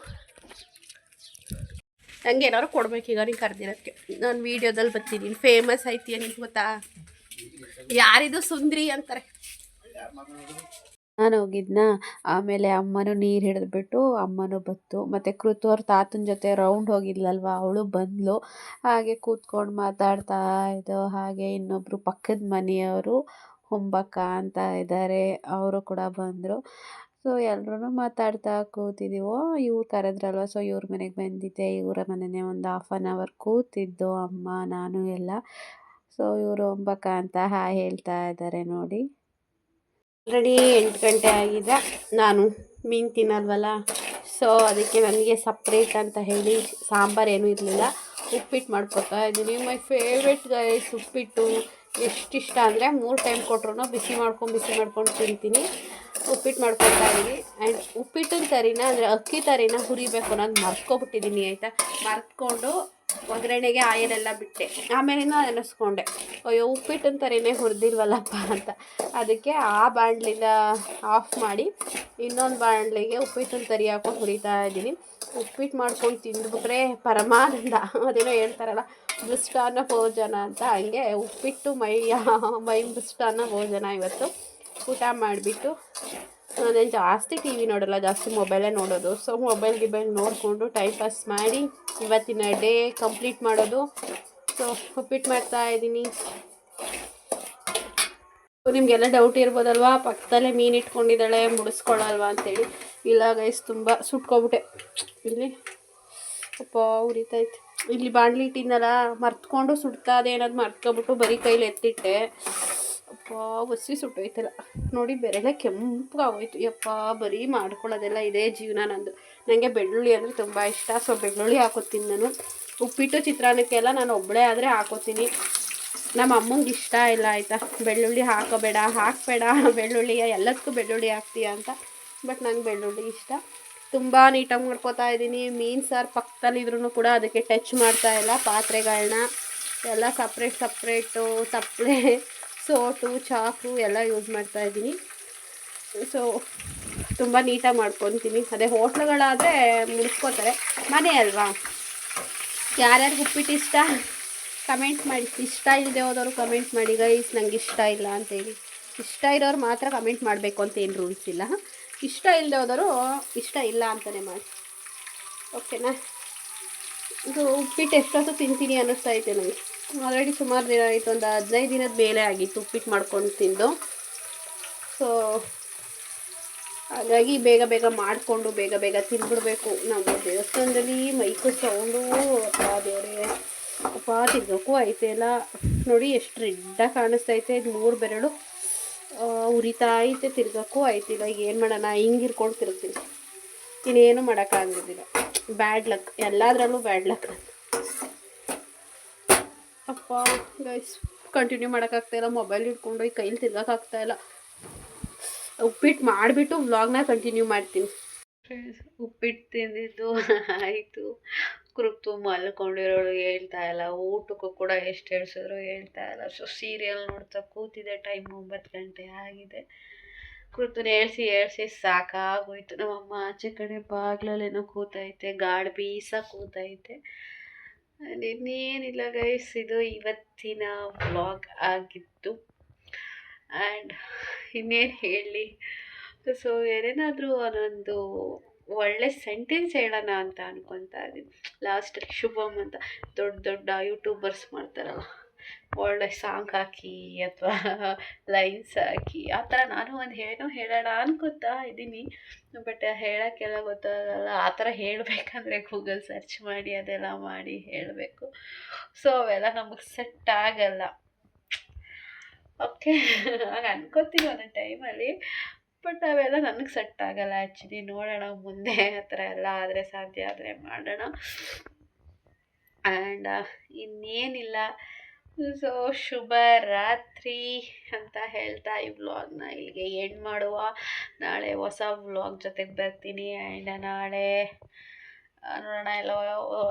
ನಂಗೆ ಏನಾದ್ರು ಕೊಡ್ಬೇಕೀಗ ನೀನು ಕರೆದಿರೋಕ್ಕೆ ನಾನು ವೀಡಿಯೋದಲ್ಲಿ ಬರ್ತೀನಿ ಫೇಮಸ್ ಐತಿ ನಿಂಗೆ ಗೊತ್ತಾ? ಯಾರಿದು ಸುಂದ್ರಿ ಅಂತಾರೆ. ನಾನು ಹೋಗಿದ್ನ. ಆಮೇಲೆ ಅಮ್ಮನೂ ನೀರು ಹಿಡಿದ್ಬಿಟ್ಟು ಅಮ್ಮನೂ ಬತ್ತು ಮತ್ತು ಕೃತು ಅವ್ರ ತಾತನ ಜೊತೆ ರೌಂಡ್ ಹೋಗಿದ್ಲಲ್ವ? ಅವಳು ಬಂದಳು ಹಾಗೆ ಕೂತ್ಕೊಂಡು ಮಾತಾಡ್ತಾ ಇದ್ದೋ ಹಾಗೆ ಇನ್ನೊಬ್ಬರು ಪಕ್ಕದ ಮನೆಯವರು ಹೊಂಬಕ್ಕ ಅಂತ ಇದ್ದಾರೆ ಅವರು ಕೂಡ ಬಂದರು. ಸೊ ಎಲ್ಲರೂ ಮಾತಾಡ್ತಾ ಕೂತಿದ್ದೀವೋ ಇವ್ರು ಕರೆದ್ರಲ್ವ? ಸೊ ಇವ್ರ ಮನೆಗೆ ಬಂದಿದ್ದೆ. ಇವರ ಮನೆಯೇ ಒಂದು ಹಾಫ್ ಆನ್ ಅವರ್ ಕೂತಿದ್ದು ಅಮ್ಮ, ನಾನು ಎಲ್ಲ. ಸೊ ಇವರು ಹೊಂಬಕ್ಕ ಅಂತ ಹಾಯ್ ಹೇಳ್ತಾ ಇದ್ದಾರೆ ನೋಡಿ. ಆಲ್ರೆಡಿ ಎಂಟು ಗಂಟೆ ಆಗಿದೆ. ನಾನು ಮೀನು ತಿನ್ನಲ್ವಲ್ಲ? ಸೊ ಅದಕ್ಕೆ ನನಗೆ ಸಪ್ರೇಟ್ ಅಂತ ಹೇಳಿ ಸಾಂಬಾರು ಏನೂ ಇರಲಿಲ್ಲ. ಉಪ್ಪಿಟ್ಟು ಮಾಡ್ಕೊತಾ ಇದ್ದೀನಿ. ಮೈ ಫೇವ್ರೆಟ್ ಗೈಸ್ ಉಪ್ಪಿಟ್ಟು ಎಷ್ಟಿಷ್ಟ ಅಂದರೆ ಮೂರು ಟೈಮ್ ಕೊಟ್ರು ಬಿಸಿ ಮಾಡ್ಕೊಂಡು ಬಿಸಿ ಮಾಡ್ಕೊಂಡು ತಿಂತೀನಿ. ಉಪ್ಪಿಟ್ಟು ಮಾಡ್ಕೊತಾ ಇದ್ದೀನಿ. ಆ್ಯಂಡ್ ಉಪ್ಪಿಟ್ಟಿನ ತರಿನ ಅಂದರೆ ಅಕ್ಕಿ ತರಿನ ಹುರಿಬೇಕು ಅನ್ನೋದು ಮರ್ಕೊಬಿಟ್ಟಿದ್ದೀನಿ ಆಯಿತಾ? ಮರ್ತ್ಕೊಂಡು ಒಗ್ಗರಣೆಗೆ ಆಯಿಲ್ ಎಲ್ಲ ಬಿಟ್ಟೆ. ಆಮೇಲಿಂದ ನೆನೆಸ್ಕೊಂಡೆ. ಅಯ್ಯೋ, ಉಪ್ಪಿಟ್ಟಿನ ತರಿನೇ ಹುರಿದಿಲ್ವಲ್ಲಪ್ಪ ಅಂತ. ಅದಕ್ಕೆ ಆ ಬಾಣಲಿನ ಆಫ್ ಮಾಡಿ ಇನ್ನೊಂದು ಬಾಣಲಿಗೆ ಉಪ್ಪಿಟ್ಟಿನ ತರಿ ಹಾಕೊಂಡು ಹುರಿತಾ ಇದ್ದೀನಿ. ಉಪ್ಪಿಟ್ಟು ಮಾಡ್ಕೊಂಡು ತಿಂದ್ಬಿಟ್ರೆ ಪರಮಾನಂದ. ಅದೇನೋ ಹೇಳ್ತಾರಲ್ಲ, ಮೃಷ್ಟಾನ್ನ ಭೋಜನ ಅಂತ. ಹಂಗೆ ಉಪ್ಪಿಟ್ಟು ಮೈ ಮೈ ಮೃಷ್ಟಾನ್ನ ಭೋಜನ ಇವತ್ತು. ಊಟ ಮಾಡಿಬಿಟ್ಟು ನಾನು ಜಾಸ್ತಿ ಟಿ ವಿ ನೋಡಲ್ಲ, ಜಾಸ್ತಿ ಮೊಬೈಲೇ ನೋಡೋದು. ಸೊ ಮೊಬೈಲ್ ಗಿಬೈಲ್ ನೋಡಿಕೊಂಡು ಟೈಮ್ ಪಾಸ್ ಮಾಡಿ ಇವತ್ತಿನ ಡೇ ಕಂಪ್ಲೀಟ್ ಮಾಡೋದು. ಸೊ ಉಪ್ಪಿಟ್ಟು ಮಾಡ್ತಾ ಇದ್ದೀನಿ. ನಿಮಗೆಲ್ಲ ಡೌಟ್ ಇರ್ಬೋದಲ್ವಾ? ಪಕ್ಕದಲ್ಲೇ ಮೀನು ಇಟ್ಕೊಂಡಿದ್ದಾಳೆ ಮುಡಿಸ್ಕೊಳ್ಳಲ್ವಾ ಅಂತೇಳಿ. ಇಲ್ಲ ಗೈಸ್ ತುಂಬ ಸುಟ್ಕೊಬಿಟ್ಟೆ. ಇಲ್ಲಿ ಅಪ್ಪ ಉರಿತೈತೆ. ಇಲ್ಲಿ ಬಾಣಲಿ ಇಟ್ಟಿದ್ನಲ್ಲ, ಮರ್ತ್ಕೊಂಡು ಸುಡ್ತಾ ಅದೇ ಮರ್ತ್ಕೊಬಿಟ್ಟು ಬರೀ ಕೈಲಿ ಎತ್ತಿಟ್ಟೆ. ಅಪ್ಪ ಒಸಿ ಸುಟ್ಟೋಯ್ತಲ್ಲ. ನೋಡಿ ಬೆರೆಲ್ಲ ಕೆಂಪಗಾಗೋಯ್ತು ಯಪ್ಪ, ಬರೀ ಮಾಡ್ಕೊಳ್ಳೋದೆಲ್ಲ ಇದೇ ಜೀವನ ನಂದು. ನನಗೆ ಬೆಳ್ಳುಳ್ಳಿ ಅಂದರೆ ತುಂಬ ಇಷ್ಟ. ಸೊ, ಬೆಳ್ಳುಳ್ಳಿ ಹಾಕೋತೀನಿ ನಾನು. ಉಪ್ಪಿಟ್ಟು ಚಿತ್ರಾನ್ನಕ್ಕೆಲ್ಲ ನಾನು ಒಬ್ಬಳೇ ಆದರೆ ಹಾಕೋತೀನಿ. ನಮ್ಮ ಅಮ್ಮಂಗೆ ಇಷ್ಟ ಇಲ್ಲ, ಆಯಿತಾ? ಬೆಳ್ಳುಳ್ಳಿ ಹಾಕೋಬೇಡ, ಹಾಕಬೇಡ. ಬೆಳ್ಳುಳ್ಳಿಯ ಎಲ್ಲದಕ್ಕೂ ಬೆಳ್ಳುಳ್ಳಿ ಹಾಕ್ತೀಯ ಅಂತ. ಬಟ್ ನಂಗೆ ಬೆಳ್ಳುಳ್ಳಿ ಇಷ್ಟ. ತುಂಬ ನೀಟಾಗಿ ಮಾಡ್ಕೋತಾ ಇದ್ದೀನಿ. ಮೀನು ಸಾರು ಪಕ್ಕದಲ್ಲಿದ್ರೂ ಕೂಡ ಅದಕ್ಕೆ ಟಚ್ ಮಾಡ್ತಾ ಇಲ್ಲ. ಪಾತ್ರೆಗಳನ್ನ ಎಲ್ಲ ಸಪ್ರೇಟ್ ಸಪ್ರೇಟು ತಪ್ಪಲೆ ಸೋಟು, ಚಾಕು ಎಲ್ಲ ಯೂಸ್ ಮಾಡ್ತಾ ಇದ್ದೀನಿ. ಸೊ ತುಂಬ ನೀಟಾಗಿ ಮಾಡ್ಕೊತೀನಿ. ಅದೇ ಹೋಟ್ಲುಗಳಾದರೆ ಮುಡಿಸ್ಕೋತಾರೆ ಮನೆ ಅಲ್ವಾ? ಯಾರ್ಯಾರಿಗೆ ಉಪ್ಪಿಟ್ಟು ಇಷ್ಟ ಕಮೆಂಟ್ ಮಾಡಿ. ಇಷ್ಟ ಇಲ್ಲದೆ ಹೋದವರು ಕಮೆಂಟ್ ಮಾಡಿ, ಗೈಸ್, ನಂಗೆ ಇಷ್ಟ ಇಲ್ಲ ಅಂತೇಳಿ. ಇಷ್ಟ ಇರೋರು ಮಾತ್ರ ಕಮೆಂಟ್ ಮಾಡಬೇಕು ಅಂತ ಏನು ರೂಲ್ಸ್ ಇಲ್ಲ. ಇಷ್ಟ ಇಲ್ಲದೆ ಹೋದವರು ಇಷ್ಟ ಇಲ್ಲ ಅಂತಲೇ ಮಾಡಿ. ಓಕೆನಾ ಇದು ಉಪ್ಪಿಟ್ಟು ಎಷ್ಟೊತ್ತು ತಿಂತೀನಿ ಅನ್ನಿಸ್ತಾ ಇದೆ ನನಗೆ. ಆಲ್ರೆಡಿ ಸುಮಾರು ದಿನ ಆಯಿತು, ಒಂದು ಹದಿನೈದು ದಿನದ ಮೇಲೆ ಆಗಿತ್ತು ಉಪ್ಪಿಟ್ಟು ಮಾಡ್ಕೊಂಡು ತಿಂದು. ಸೊ ಹಾಗಾಗಿ ಬೇಗ ಬೇಗ ಮಾಡಿಕೊಂಡು ಬೇಗ ಬೇಗ ತಿಂದ್ಬಿಡ್ಬೇಕು. ನಾವು ದೇವಸ್ಥಾನದಲ್ಲಿ ಮೈಕು ಸೌಂಡು, ಅಪ್ಪ ದೇವರೇ, ಅಪ್ಪ ತಿರ್ಗೋಕ್ಕೂ ಐತೆ ನೋಡಿ, ಎಷ್ಟು ರೆಡ್ಡಾಗಿ ಕಾಣಿಸ್ತೈತೆ ಇದು ಮೂರು ಬೆರಳು. ಉರಿತಾ ಐತೆ, ತಿರ್ಗೋಕ್ಕೂ ಐತಿಲ್ಲ ಈಗ ಏನು ಮಾಡೋಣ, ಹಿಂಗೆ ಇರ್ಕೊಂಡು ತಿರುಗ್ತೀನಿ. ಇನ್ನೇನು ಮಾಡೋಕ್ಕಾಗೋದಿಲ್ಲ ಬ್ಯಾಡ್ ಲಕ್ ಎಲ್ಲದರಲ್ಲೂ ಬ್ಯಾಡ್ ಲಕ್ ಅಪ್ಪ ಗೈಸ್ ಕಂಟಿನ್ಯೂ ಮಾಡೋಕ್ಕಾಗ್ತಾಯಿಲ್ಲ ಮೊಬೈಲ್ ಇಟ್ಕೊಂಡು ಈ ಕೈಲಿ ತಿರ್ಗೋಕ್ಕಾಗ್ತಾಯಿಲ್ಲ ಉಪ್ಪಿಟ್ಟು ಮಾಡಿಬಿಟ್ಟು ವ್ಲಾಗ್ನ ಕಂಟಿನ್ಯೂ ಮಾಡ್ತೀನಿ. ಉಪ್ಪಿಟ್ಟು ತಿಂದಿದ್ದು [LAUGHS] ಆಯಿತು. ಕೃಪ್ತು ಮಲ್ಕೊಂಡಿರೋಳು ಹೇಳ್ತಾ ಇಲ್ಲ. ಊಟಕ್ಕೂ ಕೂಡ ಎಷ್ಟು ಹೇಳ್ಸಿದ್ರು ಹೇಳ್ತಾ ಇಲ್ಲ. ಸೊ ಸೀರಿಯಲ್ ನೋಡ್ತಾ ಕೂತಿದೆ ಟೈಮ್ ಒಂಬತ್ತು ಗಂಟೆ ಆಗಿದೆ. ಕೃತನ ಹೇಳ್ಸಿ ಹೇಳ್ಸಿ ಸಾಕಾಗೋಯ್ತು. ನಮ್ಮಮ್ಮ ಆಚೆ ಕಡೆ ಬಾಗ್ಲಲ್ಲೇನೋ ಕೂತೈತೆ. ಗಾಡ್ ಬೀಸ ಕೂತೈತೆ. ಇನ್ನೇನಿಲ್ಲ ಗೈಸ್ ಇದು ಇವತ್ತಿನ ವ್ಲಾಗ್ ಆಗಿತ್ತು. ಆ್ಯಂಡ್ ಇನ್ನೇನು ಹೇಳಿ? ಸೊ ಏನೇನಾದರೂ ಅದೊಂದು ಒಳ್ಳೆ ಸೆಂಟೆನ್ಸ್ ಹೇಳೋಣ ಅಂತ ಅನ್ಕೊತಾ ಇದ್ದೀನಿ. ಲಾಸ್ಟಲ್ಲಿ ಶುಭಮ್ ಅಂತ. ದೊಡ್ಡ ದೊಡ್ಡ ಯೂಟ್ಯೂಬರ್ಸ್ ಮಾಡ್ತಾರಲ್ಲ. ಒಳ್ಳೆ ಸಾಂಗ್ ಹಾಕಿ ಅಥವಾ ಲೈನ್ಸ್ [LAUGHS] ಹಾಕಿ, ಆ ಥರ ನಾನು ಒಂದು ಏನೋ ಹೇಳೋಣ ಅನ್ಕೋತಾ ಇದ್ದೀನಿ. ಬಟ್ ಹೇಳೋಕ್ಕೆಲ್ಲ ಗೊತ್ತಾಗಲ್ಲ. ಆ ಥರ ಹೇಳಬೇಕಂದ್ರೆ ಗೂಗಲ್ ಸರ್ಚ್ ಮಾಡಿ, ಅದೆಲ್ಲ ಮಾಡಿ ಹೇಳಬೇಕು. ಸೊ ಅವೆಲ್ಲ ನಮಗೆ ಸೆಟ್ ಆಗಲ್ಲ. ಓಕೆ [LAUGHS] ಹಾಗೆ ಅನ್ಕೋತೀನಿ ಒಂದೊಂದು ಟೈಮಲ್ಲಿ ಬಟ್ ಅವೆಲ್ಲ ನನಗೆ ಸೆಟ್ ಆಗಲ್ಲ ಆ್ಯಕ್ಚುಲಿ ನೋಡೋಣ ಮುಂದೆ ಆ ಥರ ಎಲ್ಲ ಆದರೆ ಸಾಧ್ಯ ಆದರೆ ಮಾಡೋಣ. ಆ್ಯಂಡ್ ಇನ್ನೇನಿಲ್ಲ. ಸೊ ಶುಭ ರಾತ್ರಿ ಅಂತ ಹೇಳ್ತಾ ಈ ವ್ಲಾಗ್ನ ಇಲ್ಲಿಗೆ ಎಂಡ್ ಮಾಡುವ. ನಾಳೆ ಹೊಸ ವ್ಲಾಗ್ ಜೊತೆಗೆ ಬರ್ತೀನಿ ಆ್ಯಂಡ್ ನಾಳೆ ನೋಡೋಣ ಎಲ್ಲ,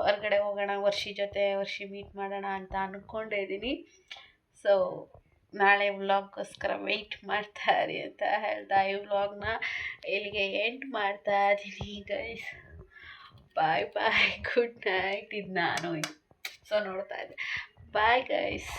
ಹೊರಗಡೆ ಹೋಗೋಣ, ವರ್ಷಿ ಜೊತೆ ವರ್ಷಿ ಮೀಟ್ ಮಾಡೋಣ ಅಂತ ಅಂದ್ಕೊಂಡಿದ್ದೀನಿ ಸೊ ನಾಳೆ ವ್ಲಾಗ್ಗೋಸ್ಕರ ವೆಯ್ಟ್ ಮಾಡ್ತಾ ಇರಿ ಅಂತ ಹೇಳ್ತಾ ಈ ವ್ಲಾಗ್ನ ಇಲ್ಲಿಗೆ ಎಂಡ್ ಮಾಡ್ತಾ ಇದ್ದೀನಿ guys bye bye good night ಇದು ನಾನು. ಸೊ ನೋಡ್ತಾ ಇದ್ದೆ. Bye guys